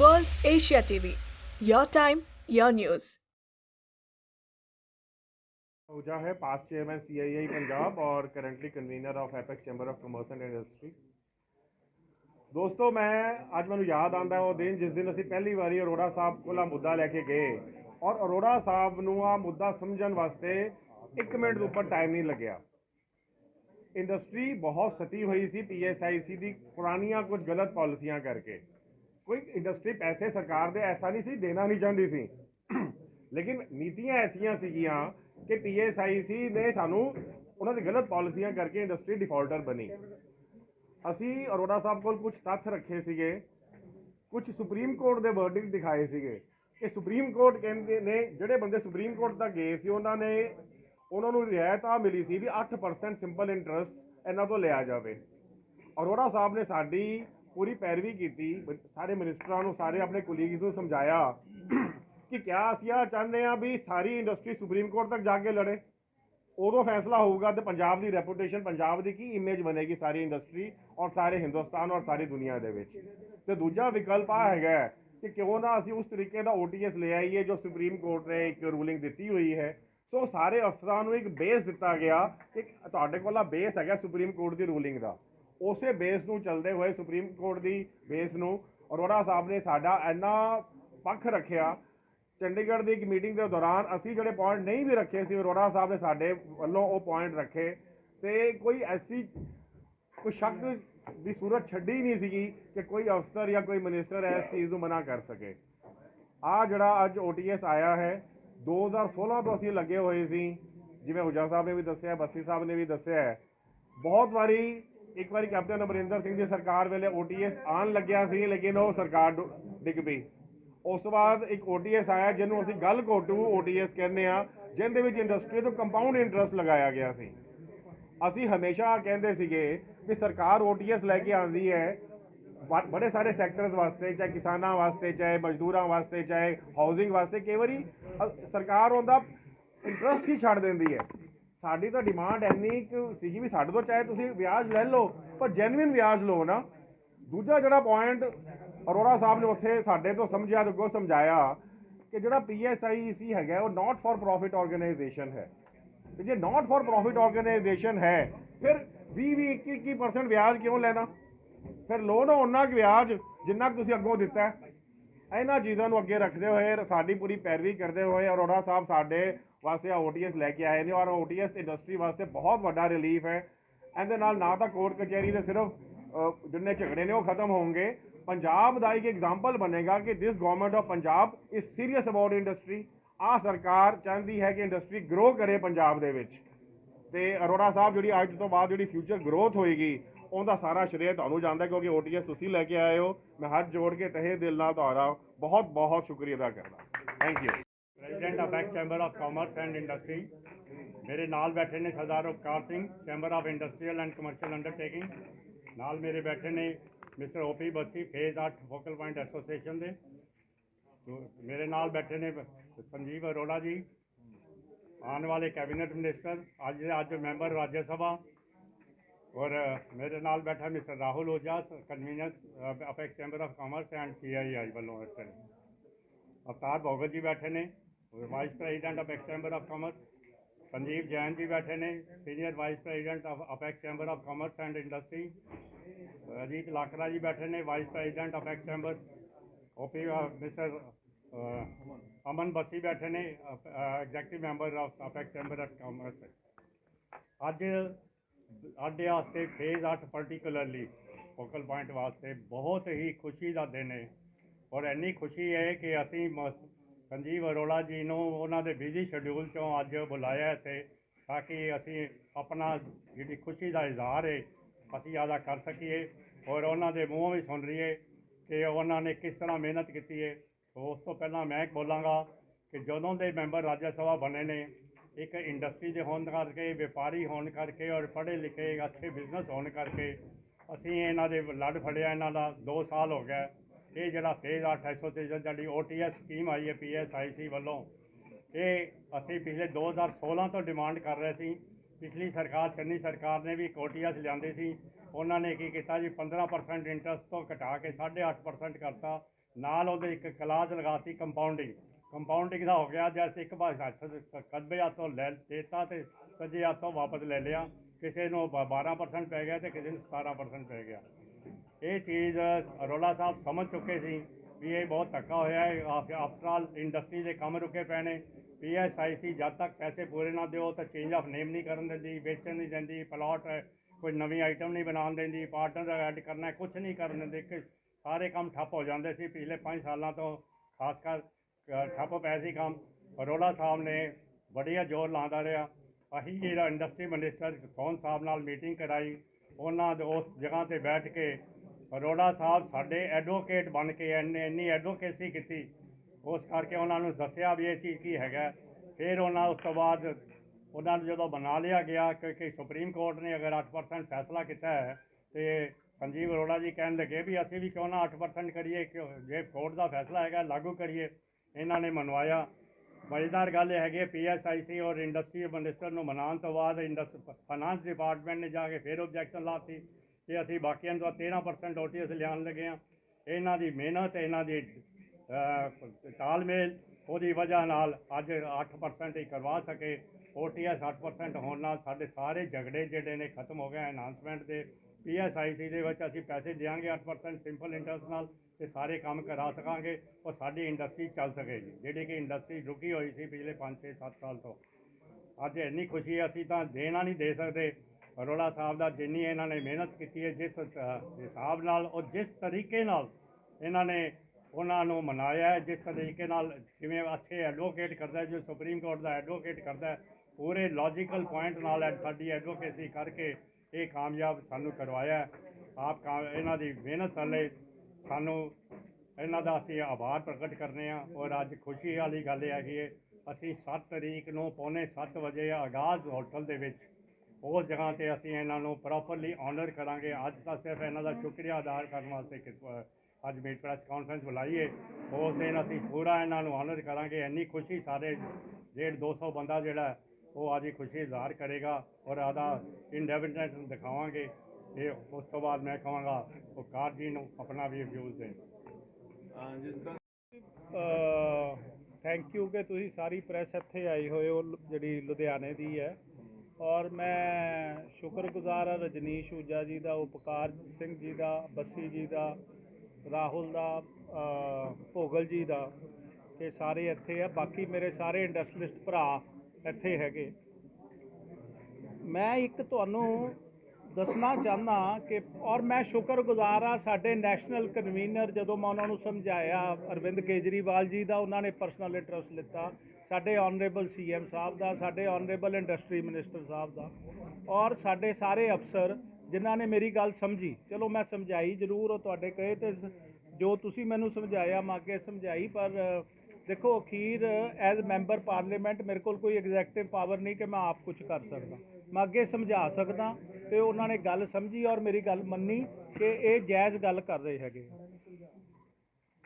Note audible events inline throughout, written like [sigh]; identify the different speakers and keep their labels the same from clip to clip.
Speaker 1: World Asia TV. Your time, your news.
Speaker 2: Ahuja है past chairman CII Punjab और currently convener of apex chamber of commerce and industry ਦੋਸਤੋ ਮੈਂ ਅੱਜ ਮੈਨੂੰ ਯਾਦ ਆਂਦਾ ਉਹ ਦਿਨ ਜਿਸ ਦਿਨ ਅਸੀਂ ਪਹਿਲੀ ਵਾਰੀ ਅਰੋੜਾ ਸਾਹਿਬ ਕੋਲ ਆ ਮੁੱਦਾ ਲੈ ਕੇ ਗਏ ਔਰ ਅਰੋੜਾ ਸਾਹਿਬ ਨੂੰ ਆ ਮੁੱਦਾ ਸਮਝਣ ਵਾਸਤੇ 1 ਮਿੰਟ ਤੋਂ ਉੱਪਰ ਟਾਈਮ ਨਹੀਂ ਲੱਗਿਆ ਇੰਡਸਟਰੀ ਬਹੁਤ ਸਤੀ ਹੋਈ ਸੀ ਪੀਐਸਆਈਸੀ ਦੀ ਪੁਰਾਣੀਆਂ ਕੁਝ ਗਲਤ ਪਾਲਿਸੀਆਂ ਕਰਕੇ ਕੋਈ ਇੰਡਸਟਰੀ ਪੈਸੇ ਸਰਕਾਰ ਦੇ, ਐਸਾ ਨਹੀਂ ਸੀ, ਦੇਣਾ ਨਹੀਂ ਚਾਹੁੰਦੀ ਸੀ। ਲੇਕਿਨ ਨੀਤੀਆਂ ਐਸੀਆਂ ਸੀਗੀਆਂ ਕਿ ਪੀਐਸਆਈਸੀ ਨੇ ਸਾਨੂੰ ਉਹਨਾਂ ਦੀ ਗਲਤ ਪਾਲਿਸੀਆਂ ਕਰਕੇ ਇੰਡਸਟਰੀ ਡਿਫਾਲਟਰ ਬਣੀ। ਅਸੀਂ ਅਰੋੜਾ ਸਾਹਿਬ ਕੋਲ ਕੁਝ ਤੱਥ ਰੱਖੇ ਸੀਗੇ। ਕੁਝ ਸੁਪਰੀਮ ਕੋਰਟ ਦੇ ਵਰਡਿੰਗ ਦਿਖਾਏ ਸੀਗੇ ਕਿ ਸੁਪਰੀਮ ਕੋਰਟ ਕਹਿੰਦੇ ਨੇ, ਜਿਹੜੇ ਬੰਦੇ ਸੁਪਰੀਮ ਕੋਰਟ ਤੱਕ ਗਏ ਸੀ, ਉਹਨਾਂ ਨੇ, ਉਹਨਾਂ ਨੂੰ ਰਿਆਇਤ ਆ ਮਿਲੀ ਸੀ ਵੀ 8% ਸਿੰਪਲ ਇੰਟਰਸਟ ਇਹਨਾਂ ਤੋਂ ਲਿਆ ਜਾਵੇ। ਅਰੋੜਾ ਸਾਹਿਬ ਨੇ ਸਾਡੀ ਪੂਰੀ ਪੈਰਵੀ ਕੀਤੀ ਸਾਰੇ ਮਿਨਿਸਟਰਾਂ ਨੂੰ, ਸਾਰੇ ਆਪਣੇ ਕੁਲੀਗਸ ਨੂੰ ਸਮਝਾਇਆ ਕਿ ਕਿਆ ਅਸੀਂ ਆ ਚਾਹੁੰਦੇ ਆ ਵੀ ਸਾਰੀ ਇੰਡਸਟਰੀ ਸੁਪਰੀਮ ਕੋਰਟ ਤੱਕ ਜਾ ਕੇ ਲੜੇ। ਉਦੋਂ ਫੈਸਲਾ ਹੋਊਗਾ ਤੇ ਪੰਜਾਬ ਦੀ ਰੈਪੂਟੇਸ਼ਨ ਪੰਜਾਬ ਦੀ ਕੀ ਇਮੇਜ ਬਣੇਗੀ ਸਾਰੀ ਇੰਡਸਟਰੀ ਔਰ ਸਾਰੇ ਹਿੰਦੁਸਤਾਨ ਔਰ ਸਾਰੀ ਦੁਨੀਆ ਦੇ ਵਿੱਚ। ਤੇ ਦੂਜਾ ਵਿਕਲਪ ਆ ਹੈਗਾ ਕਿ ਕਿਉਂ ਨਾ ਅਸੀਂ ਉਸ ਤਰੀਕੇ ਦਾ OTS ਲੈ ਆਈਏ ਜੋ ਸੁਪਰੀਮ ਕੋਰਟ ਨੇ ਇੱਕ ਰੂਲਿੰਗ ਦਿੱਤੀ ਹੋਈ ਹੈ। ਸੋ ਸਾਰੇ ਅਫਸਰਾਂ ਨੂੰ ਇੱਕ ਬੇਸ ਦਿੱਤਾ ਗਿਆ ਕਿ ਤੁਹਾਡੇ ਕੋਲ ਆ ਬੇਸ ਹੈਗਾ ਸੁਪਰੀਮ ਕੋਰਟ ਦੀ ਰੂਲਿੰਗ ਦਾ। ਉਸੇ ਬੇਸ ਨੂੰ ਚੱਲਦੇ ਹੋਏ ਸੁਪਰੀਮ ਕੋਰਟ ਦੀ ਬੇਸ ਨੂੰ ਅਰੋੜਾ ਸਾਹਿਬ ਨੇ ਸਾਡਾ ਇੰਨਾ ਪੱਖ ਰੱਖਿਆ। ਚੰਡੀਗੜ੍ਹ ਦੀ ਇੱਕ ਮੀਟਿੰਗ ਦੇ ਦੌਰਾਨ ਅਸੀਂ ਜਿਹੜੇ ਪੁਆਇੰਟ ਨਹੀਂ ਵੀ ਰੱਖੇ ਸੀ, ਅਰੋੜਾ ਸਾਹਿਬ ਨੇ ਸਾਡੇ ਵੱਲੋਂ ਉਹ ਪੁਆਇੰਟ ਰੱਖੇ ਤੇ ਕੋਈ ਐਸੀ ਕੋਈ ਸ਼ੱਕ ਦੀ ਸੂਰਤ ਛੱਡੀ ਨਹੀਂ ਸੀਗੀ ਕਿ ਕੋਈ ਅਫਸਰ ਜਾਂ ਕੋਈ ਮਿਨਿਸਟਰ ਇਸ ਚੀਜ਼ ਨੂੰ ਮਨਾ ਕਰ ਸਕੇ। ਆ ਜਿਹੜਾ ਅੱਜ OTS ਆਇਆ ਹੈ 2016 ਤੋਂ ਅਸੀਂ ਲੱਗੇ ਹੋਏ ਸੀ। ਜਿਵੇਂ ਹੁਜਾ ਸਾਹਿਬ ਨੇ ਵੀ ਦੱਸਿਆ, ਬੱਸੀ ਸਾਹਿਬ ਨੇ ਵੀ ਦੱਸਿਆ ਬਹੁਤ ਵਾਰੀ ਇੱਕ ਵਾਰੀ ਕੈਪਟਨ ਅਮਰਿੰਦਰ ਸਿੰਘ ਦੀ ਸਰਕਾਰ ਵੇਲੇ OTS ਆਉਣ ਲੱਗਿਆ ਸੀ, ਲੇਕਿਨ ਉਹ ਸਰਕਾਰ ਡੁ- ਡਿੱਗ ਪਈ। ਉਸ ਤੋਂ ਬਾਅਦ ਇੱਕ OTS ਆਇਆ, ਜਿਹਨੂੰ ਅਸੀਂ ਗੱਲ ਕੋਟੂ OTS ਕਹਿੰਦੇ ਆ ਜਿਹਦੇ ਵਿੱਚ ਇੰਡਸਟਰੀ ਤੋਂ ਕੰਪਾਊਂਡ ਇੰਟਰਸਟ ਲਗਾਇਆ ਗਿਆ ਸੀ। ਅਸੀਂ ਹਮੇਸ਼ਾ ਕਹਿੰਦੇ ਸੀਗੇ ਕਿ ਸਰਕਾਰ OTS ਲੈ ਕੇ ਆਉਂਦੀ ਹੈ ਬ- ਬੜੇ ਸਾਰੇ ਸੈਕਟਰਸ ਵਾਸਤੇ, ਚਾਹੇ ਕਿਸਾਨਾਂ ਵਾਸਤੇ, ਚਾਹੇ ਮਜ਼ਦੂਰਾਂ ਵਾਸਤੇ, ਚਾਹੇ ਹਾਊਸਿੰਗ ਵਾਸਤੇ, ਕਈ ਵਾਰੀ ਸਰਕਾਰ ਉਹਦਾ ਇੰਟਰਸਟ ਹੀ ਛੱਡ ਦਿੰਦੀ ਹੈ। ਸਾਡੀ ਤਾਂ ਡਿਮਾਂਡ ਇੰਨੀ ਕਿ ਸੀਗੀ ਵੀ ਸਾਡੇ ਤੋਂ ਚਾਹੇ ਤੁਸੀਂ ਵਿਆਜ ਲੈ ਲਓ, ਪਰ ਜੈਨੂਇਨ ਵਿਆਜ ਲਓ ਨਾ। ਦੂਜਾ ਜਿਹੜਾ ਪੁਆਇੰਟ ਅਰੋੜਾ ਸਾਹਿਬ ਨੇ ਉੱਥੇ ਸਾਡੇ ਤੋਂ ਸਮਝਿਆ ਤੇ ਅੱਗੋਂ ਸਮਝਾਇਆ ਕਿ ਜਿਹੜਾ ਪੀਐਸਆਈਸੀ ਹੈਗਾ, ਉਹ ਨਾਟ ਫॉर ਪ੍ਰੋਫਿਟ ਆਰਗੇਨਾਈਜੇਸ਼ਨ ਹੈ। ਤੇ ਜੇ ਨਾਟ ਫॉर ਪ੍ਰੋਫਿਟ ਆਰਗੇਨਾਈਜੇਸ਼ਨ ਹੈ, ਫਿਰ 20 20 21 21% ਵਿਆਜ ਕਿਉਂ ਲੈਣਾ? ਫਿਰ ਲੋਨ ਨਾ ਉਹਨਾਂ ਕੁ ਵਿਆਜ ਜਿੰਨਾ ਕੁ ਤੁਸੀਂ ਅੱਗੋਂ ਦਿੱਤਾ। ਹੈ। ਇਹਨਾਂ ਚੀਜ਼ਾਂ ਨੂੰ ਅੱਗੇ ਰੱਖਦੇ ਹੋਏ, ਸਾਡੀ ਪੂਰੀ ਪੈਰਵੀ ਕਰਦੇ ਹੋਏ ਅਰੋੜਾ ਸਾਹਿਬ ਸਾਡੇ ਵਾਸਤੇ ਆ OTS ਲੈ ਕੇ ਆਏ ਨੇ ਔਰ OTS ਇੰਡਸਟਰੀ ਵਾਸਤੇ ਬਹੁਤ ਵੱਡਾ ਰਿਲੀਫ ਹੈ। ਇਹਦੇ ਨਾਲ ਨਾ ਤਾਂ ਕੋਰਟ ਕਚਹਿਰੀ ਦੇ ਸਿਰਫ ਜਿੰਨੇ ਝਗੜੇ ਨੇ ਉਹ ਖਤਮ ਹੋਣਗੇ। ਪੰਜਾਬ ਦਾ ਇੱਕ ਐਗਜ਼ਾਮਪਲ ਬਣੇਗਾ ਕਿ this government of Punjab is serious about industry ਆ ਸਰਕਾਰ ਚਾਹੁੰਦੀ ਹੈ ਕਿ ਇੰਡਸਟਰੀ ਗਰੋ ਕਰੇ ਪੰਜਾਬ ਦੇ ਵਿੱਚ। ਤੇ ਅਰੋੜਾ ਸਾਹਿਬ ਜਿਹੜੀ ਅੱਜ ਤੋਂ ਬਾਅਦ ਜਿਹੜੀ ਫਿਊਚਰ ਗਰੋਥ ਹੋਏਗੀ, ਉਹਦਾ ਸਾਰਾ ਸ਼੍ਰੇਅ ਤੁਹਾਨੂੰ ਜਾਂਦਾ ਕਿਉਂਕਿ OTS ਤੁਸੀਂ ਲੈ ਕੇ ਆਏ ਹੋ। ਮੈਂ ਹੱਥ ਜੋੜ ਕੇ ਤਹਿ ਦਿਲ ਨਾਲ ਤੁਹਾਡਾ ਬਹੁਤ ਬਹੁਤ ਸ਼ੁਕਰੀਆ ਅਦਾ ਕਰਦਾ। Thank you
Speaker 3: president of apex chamber of commerce and industry ਮੇਰੇ ਨਾਲ ਬੈਠੇ ਨੇ Sardar Upkar Singh chamber of industrial and commercial undertaking ਨਾਲ ਮੇਰੇ ਬੈਠੇ ਨੇ mister OP Bassi phase 8 focal point association ਦੇ ਮੇਰੇ ਨਾਲ ਬੈਠੇ ਨੇ ਸੰਜੀਵ ਅਰੋੜਾ ਜੀ ਆਉਣ ਵਾਲੇ ਕੈਬਨਿਟ ਮਿਨਿਸਟਰ ਅੱਜ ਅੱਜ ਮੈਂਬਰ ਰਾਜ ਸਭਾ ਔਰ ਮੇਰੇ ਨਾਲ ਬੈਠਾ mister Rahul Ojha convener apex chamber of commerce and CII ਵੱਲੋਂ ਇਸ time। ਅਵਤਾਰ ਭੋਗਲ ਜੀ ਬੈਠੇ ਨੇ vice president of apex chamber of commerce Sanjeev Jain ji ਬੈਠੇ ਨੇ senior vice president of apex chamber of commerce and industry Ajit Lakra ji ਬੈਠੇ ਨੇ vice president of apex chamber OP mister Aman Bassi ਬੈਠੇ ਨੇ executive member of apex chamber of commerce ਅੱਜ ਸਾਡੇ ਵਾਸਤੇ phase 8 particularly focal point ਵਾਸਤੇ ਬਹੁਤ ਹੀ ਖੁਸ਼ੀ ਦਾ ਦਿਨ ਹੈ ਔਰ ਇੰਨੀ ਖੁਸ਼ੀ ਹੈ ਕਿ ਅਸੀਂ ਮ- ਸੰਜੀਵ ਅਰੋੜਾ ਜੀ ਨੂੰ ਉਹਨਾਂ ਦੇ ਬਿਜ਼ੀ ਸ਼ਡਿਊਲ ਚੋਂ ਅੱਜ ਬੁਲਾਇਆ ਇੱਥੇ ਤਾਂ ਕਿ ਅਸੀਂ ਆਪਣਾ ਜਿਹੜੀ ਖੁਸ਼ੀ ਦਾ ਇਜ਼ਹਾਰ ਹੈ, ਅਸੀਂ ਆਦਾ ਕਰ ਸਕੀਏ ਔਰ ਉਹਨਾਂ ਦੇ ਮੂੰਹੋਂ ਵੀ ਸੁਣ ਲਈਏ ਕਿ ਉਹਨਾਂ ਨੇ ਕਿਸ ਤਰ੍ਹਾਂ ਮਿਹਨਤ ਕੀਤੀ ਹੈ। ਉਸ ਤੋਂ ਪਹਿਲਾਂ ਮੈਂ ਬੋਲਾਂਗਾ ਕਿ ਜਦੋਂ ਦੇ ਮੈਂਬਰ ਰਾਜ ਸਭਾ ਬਣੇ ਨੇ, ਇੱਕ ਇੰਡਸਟਰੀ ਦੇ ਹੋਣ ਕਰਕੇ, ਵਪਾਰੀ ਹੋਣ ਕਰਕੇ ਔਰ ਪੜ੍ਹੇ ਲਿਖੇ ਅੱਛੇ ਬਿਜ਼ਨਸ ਹੋਣ ਕਰਕੇ, ਅਸੀਂ ਇਹਨਾਂ ਦੇ ਲੜ ਫੜਿਆ ਇਹਨਾਂ ਦਾ 2 ਸਾਲ ਹੋ ਗਿਆ। ਇਹ ਜਿਹੜਾ ਫੇਜ਼ 8 ਐਸੋਸੀਏਸ਼ਨ ਜਿਹੜੀ OTS ਸਕੀਮ ਆਈ ਹੈ PSIC ਵੱਲੋਂ। ਇਹ ਅਸੀਂ ਪਿਛਲੇ 2016 ਤੋਂ ਡਿਮਾਂਡ ਕਰ ਰਹੇ ਸੀ। ਪਿਛਲੀ ਸਰਕਾਰ, ਚੰਨੀ ਸਰਕਾਰ ਨੇ ਵੀ ਇੱਕ OTS ਲਿਆਂਦੇ ਸੀ। ਉਹਨਾਂ ਨੇ ਕੀ ਕੀਤਾ ਜੀ 15% ਇੰਟਰਸਟ ਤੋਂ ਘਟਾ ਕੇ 8.5% ਕਰਤਾ। ਨਾਲ ਉਹਦੇ ਇੱਕ ਕਲਾਸ ਲਗਾਤੀ ਕੰਪਾਊਂਡਿੰਗ ਕੰਪਾਊਂਡਿੰਗ ਦਾ ਹੋ ਗਿਆ ਜੈਸੇ ਇੱਕ ਪਾਸੇ ਹੱਥ ਕਦਬੇ ਹੱਥੋਂ ਲੈ ਦੇਤਾ ਤੇ ਸੱਜੇ ਹੱਥੋਂ ਵਾਪਸ ਲੈ ਲਿਆ। ਕਿਸੇ ਨੂੰ ਬ- 12% ਪੈ ਗਿਆ ਤੇ ਕਿਸੇ ਨੂੰ 17% ਪੈ ਗਿਆ। ਇਹ ਚੀਜ਼ ਅਰੋਲਾ ਸਾਹਿਬ ਸਮਝ ਚੁੱਕੇ ਸੀ ਵੀ ਇਹ ਬਹੁਤ ਧੱਕਾ ਹੋਇਆ ਹੈ ਆਫਟਰ ਆਲ ਇੰਡਸਟਰੀ ਦੇ ਕੰਮ ਰੁਕੇ ਪਏ ਨੇ ਪੀਐਸਆਈਸੀ ਜਦ ਤੱਕ ਪੈਸੇ ਪੂਰੇ ਨਾ ਦਿਓ ਤਾਂ ਚੇਂਜ ਆਫ ਨੇਮ ਨਹੀਂ ਕਰਨ ਦਿੰਦੀ ਵੇਚਣ ਨਹੀਂ ਦਿੰਦੀ ਪਲਾਟ ਕੋਈ ਨਵੀਂ ਆਈਟਮ ਨਹੀਂ ਬਣਾਉਣ ਦਿੰਦੀ ਪਾਰਟਨਰ ਐਡ ਕਰਨਾ ਕੁਝ ਨਹੀਂ ਕਰਨ ਦਿੰਦੇ ਕਿ ਸਾਰੇ ਕੰਮ ਠੱਪ ਹੋ ਜਾਂਦੇ ਸੀ ਪਿਛਲੇ 5 ਸਾਲਾਂ ਤੋਂ ਖਾਸ ਕਰ ਅ, ਠੱਪ ਪਏ ਸੀ ਕੰਮ ਅਰੋਲਾ ਸਾਹਿਬ ਨੇ ਵਧੀਆ ਜ਼ੋਰ ਲਾਉਂਦਾ ਰਿਹਾ ਅਸੀਂ ਜਿਹੜਾ ਇੰਡਸਟਰੀ ਮਿਨਿਸਟਰ ਸੋਨ ਸਾਹਿਬ ਨਾਲ ਮੀਟਿੰਗ ਕਰਾਈ ਉਹਨਾਂ ਦੇ ਉਸ ਜਗ੍ਹਾ ਤੇ ਬੈਠ ਕੇ ਅਰੋੜਾ ਸਾਹਿਬ ਸਾਡੇ ਐਡਵੋਕੇਟ ਬਣ ਕੇ ਇੰਨੇ, ਇੰਨੀ ਐਡਵੋਕੇਸੀ ਕੀਤੀ। ਉਸ ਕਰਕੇ ਉਹਨਾਂ ਨੂੰ ਦੱਸਿਆ ਵੀ ਇਹ ਚੀਜ਼ ਕੀ ਹੈਗਾ। ਫਿਰ ਉਹਨਾਂ ਉਸ ਤੋਂ ਬਾਅਦ ਉਹਨਾਂ ਨੂੰ ਜਦੋਂ ਬਣਾ ਲਿਆ ਗਿਆ ਕਿਉਂਕਿ ਸੁਪਰੀਮ ਕੋਰਟ ਨੇ ਅਗਰ 8% ਫੈਸਲਾ ਕੀਤਾ ਹੈ, ਤੇ ਸੰਜੀਵ ਅਰੋੜਾ ਜੀ ਕਹਿਣ ਲੱਗੇ ਵੀ ਅਸੀਂ ਵੀ ਕਿਉਂ ਨਾ 8% ਕਰੀਏ, ਕਿਉਂ ਜੇ ਕੋਰਟ ਦਾ ਫੈਸਲਾ ਹੈਗਾ, ਲਾਗੂ ਕਰੀਏ। ਇਹਨਾਂ ਨੇ ਮਨਵਾਇਆ। ਮਜ਼ੇਦਾਰ ਗੱਲ ਇਹ ਹੈਗੀ ਹੈ ਪੀਐਸਆਈਸੀ ਔਰ ਇੰਡਸਟਰੀ ਮਿਨਿਸਟਰ ਨੂੰ ਮਨਾਉਣ ਤੋਂ ਬਾਅਦ ਇੰਡਸਟਰੀ ਫਾਈਨਾਂਸ ਡਿਪਾਰਟਮੈਂਟ ਨੇ ਜਾ ਕੇ ਫਿਰ ਆਬਜੈਕਸ਼ਨ ਲਾਤੀ। ਕਿ ਅਸੀਂ ਬਾਕੀਆਂ ਤੋਂ 13% ਓਟੀਐਸ ਲਿਆਉਣ ਲੱਗੇ ਹਾਂ। ਇਹਨਾਂ ਦੀ ਮਿਹਨਤ, ਇਹਨਾਂ ਦੀ ਤਾਲਮੇਲ, ਉਹਦੀ ਵਜ੍ਹਾ ਨਾਲ ਅੱਜ 8% ਹੀ ਕਰਵਾ ਸਕੇ। ਓਟੀਐਸ 8% ਹੋਣ ਨਾਲ ਸਾਡੇ ਸਾਰੇ ਝਗੜੇ ਜਿਹੜੇ ਨੇ ਖਤਮ ਹੋ ਗਏ ਐਨਹਾਂਸਮੈਂਟ ਦੇ। ਪੀਐਸਆਈਸੀ ਦੇ ਵਿੱਚ ਅਸੀਂ ਪੈਸੇ ਦੇਵਾਂਗੇ 8% ਸਿੰਪਲ ਇੰਟਰਸਟ ਨਾਲ ਤੇ ਸਾਰੇ ਕੰਮ ਕਰਾ ਸਕਾਂਗੇ ਔਰ ਸਾਡੀ ਇੰਡਸਟਰੀ ਚੱਲ ਸਕੇਗੀ ਜਿਹੜੀ ਕਿ ਇੰਡਸਟਰੀ ਰੁਕੀ ਹੋਈ ਸੀ ਪਿਛਲੇ 5 6 7 ਸਾਲ ਤੋਂ। ਅੱਜ ਇੰਨੀ ਖੁਸ਼ੀ ਅਸੀਂ ਤਾਂ ਦੇਣਾ ਨਹੀਂ ਦੇ ਸਕਦੇ। ਅਰੋੜਾ ਸਾਹਿਬ ਦਾ ਜਿੰਨੀ ਇਹਨਾਂ ਨੇ ਮਿਹਨਤ ਕੀਤੀ ਹੈ, ਜਿਸ ਹਿਸਾਬ ਨਾਲ ਔਰ ਜਿਸ ਤਰੀਕੇ ਨਾਲ ਇਹਨਾਂ ਨੇ ਉਹਨਾਂ ਨੂੰ ਮਨਾਇਆ ਜਿਸ ਤਰੀਕੇ ਨਾਲ ਜਿਵੇਂ ਅੱਛੇ ਐਡਵੋਕੇਟ ਕਰਦਾ ਜੋ ਸੁਪਰੀਮ ਕੋਰਟ ਦਾ ਐਡਵੋਕੇਟ ਕਰਦਾ ਪੂਰੇ ਲੌਜੀਕਲ ਪੁਆਇੰਟ ਨਾਲ ਸਾਡੀ ਐਡਵੋਕੇਸੀ ਕਰਕੇ ਇਹ ਕਾਮਯਾਬ ਸਾਨੂੰ ਕਰਵਾਇਆ ਆਪ ਕਾ, ਇਹਨਾਂ ਦੀ ਮਿਹਨਤ ਥੱਲੇ ਸਾਨੂੰ ਇਹਨਾਂ ਦਾ ਅਸੀਂ ਆਭਾਰ ਪ੍ਰਗਟ ਕਰਨੇ ਆ ਔਰ ਅੱਜ ਖੁਸ਼ੀ ਵਾਲੀ ਗੱਲ ਇਹ ਹੈਗੀ ਹੈ, ਅਸੀਂ 7 ਤਰੀਕ ਨੂੰ ਪੌਣੇ 7 ਵਜੇ ਆਗਾਜ਼ ਹੋਟਲ ਦੇ ਵਿੱਚ ਉਸ ਜਗ੍ਹਾ ਤੇ ਅਸੀਂ ਇਹਨਾਂ ਨੂੰ ਪ੍ਰੋਪਰਲੀ ਆਨਰ ਕਰਾਂਗੇ। ਅੱਜ ਤਾਂ ਸਿਰਫ ਇਹਨਾਂ ਦਾ ਸ਼ੁਕਰੀਆ ਅਦਾ ਕਰਨ ਵਾਸਤੇ ਅੱਜ ਮੀਟ ਪ੍ਰੈਸ ਕਾਨਫਰੰਸ ਬੁਲਾਈ ਹੈ ਉਸ ਦਿਨ ਅਸੀਂ ਪੂਰਾ ਇਹਨਾਂ ਨੂੰ ਆਨਰ ਕਰਾਂਗੇ। ਇੰਨੀ ਖੁਸ਼ੀ ਸਾਰੇ ਡੇਢ 200 ਬੰਦਾ ਜਿਹੜਾ ਉਹ ਅੱਜ ਇਹ ਖੁਸ਼ੀ ਇਜ਼ਹਾਰ ਕਰੇਗਾ ਔਰ ਆਦਾ ਇੰਡੈਪੈਂਡੈਂਟ ਦਿਖਾਵਾਂਗੇ। ਇਹ ਉਸ ਤੋਂ ਬਾਅਦ ਮੈਂ ਕਹਾਂਗਾ ਉਹ ਕਾਰ ਜੀ ਨੂੰ ਆਪਣਾ ਵੀ ਵਿਊਜ਼ ਦੇਣ।
Speaker 4: ਥੈਂਕ ਯੂ ਕਿ ਤੁਸੀਂ ਸਾਰੀ ਪ੍ਰੈਸ ਇੱਥੇ ਆਈ ਹੋਏ ਹੋ ਜਿਹੜੀ ਲੁਧਿਆਣੇ ਦੀ ਹੈ। ਔਰ ਮੈਂ ਸ਼ੁਕਰਗੁਜ਼ਾਰ ਹਾਂ ਰਜਨੀਸ਼ ਊਜਾ ਜੀ ਦਾ, ਉਪਕਾਰ ਸਿੰਘ ਜੀ ਦਾ, ਬੱਸੀ ਜੀ ਦਾ, ਰਾਹੁਲ ਦਾ ਭੋਗਲ ਜੀ ਦਾ ਕਿ ਸਾਰੇ ਇੱਥੇ ਆ। ਬਾਕੀ ਮੇਰੇ ਸਾਰੇ ਇੰਡਸਟਰੀਲਿਸਟ ਭਰਾ ਇੱਥੇ ਹੈਗੇ। ਮੈਂ ਇੱਕ ਤੁਹਾਨੂੰ ਦੱਸਣਾ ਚਾਹੁੰਦਾ ਕਿ, ਔਰ ਮੈਂ ਸ਼ੁਕਰਗੁਜ਼ਾਰ ਆ ਸਾਡੇ ਨੈਸ਼ਨਲ ਕਨਵੀਨਰ ਜਦੋਂ ਮੈਂ ਉਹਨਾਂ ਨੂੰ ਸਮਝਾਇਆ, ਅਰਵਿੰਦ ਕੇਜਰੀਵਾਲ ਜੀ ਦਾ, ਉਹਨਾਂ ਨੇ ਪਰਸਨਲ ਇੰਟਰਸਟ ਲਿੱਤਾ। ਸਾਡੇ ਆਨਰੇਬਲ ਸੀਐਮ ਸਾਹਿਬ ਦਾ, ਸਾਡੇ ਆਨਰੇਬਲ ਇੰਡਸਟਰੀ ਮਿਨਿਸਟਰ ਸਾਹਿਬ ਦਾ ਔਰ ਸਾਡੇ ਸਾਰੇ ਅਫਸਰ ਜਿਨ੍ਹਾਂ ਨੇ ਮੇਰੀ ਗੱਲ ਸਮਝੀ। ਚਲੋ ਮੈਂ ਸਮਝਾਈ ਜ਼ਰੂਰ ਉਹ ਤੁਹਾਡੇ ਕਹੇ ਤੇ ਜੋ ਤੁਸੀਂ ਮੈਨੂੰ ਸਮਝਾਇਆ ਮੈਂ ਅੱਗੇ ਸਮਝਾਈ, ਪਰ ਦੇਖੋ ਅਖੀਰ ਐਜ਼ ਮੈਂਬਰ ਪਾਰਲੀਮੈਂਟ ਮੇਰੇ ਕੋਲ ਕੋਈ ਐਗਜ਼ੈਕਟਿਵ ਪਾਵਰ ਨਹੀਂ ਕਿ ਮੈਂ ਆਪ ਕੁਝ ਕਰ ਸਕਦਾ। ਮੈਂ ਅੱਗੇ ਸਮਝਾ ਸਕਦਾ ਤੇ ਉਹਨਾਂ ਨੇ ਗੱਲ ਸਮਝੀ ਔਰ ਮੇਰੀ ਗੱਲ ਮੰਨੀ ਕਿ ਇਹ ਜਾਇਜ਼ ਗੱਲ ਕਰ ਰਹੇ ਹੈਗੇ।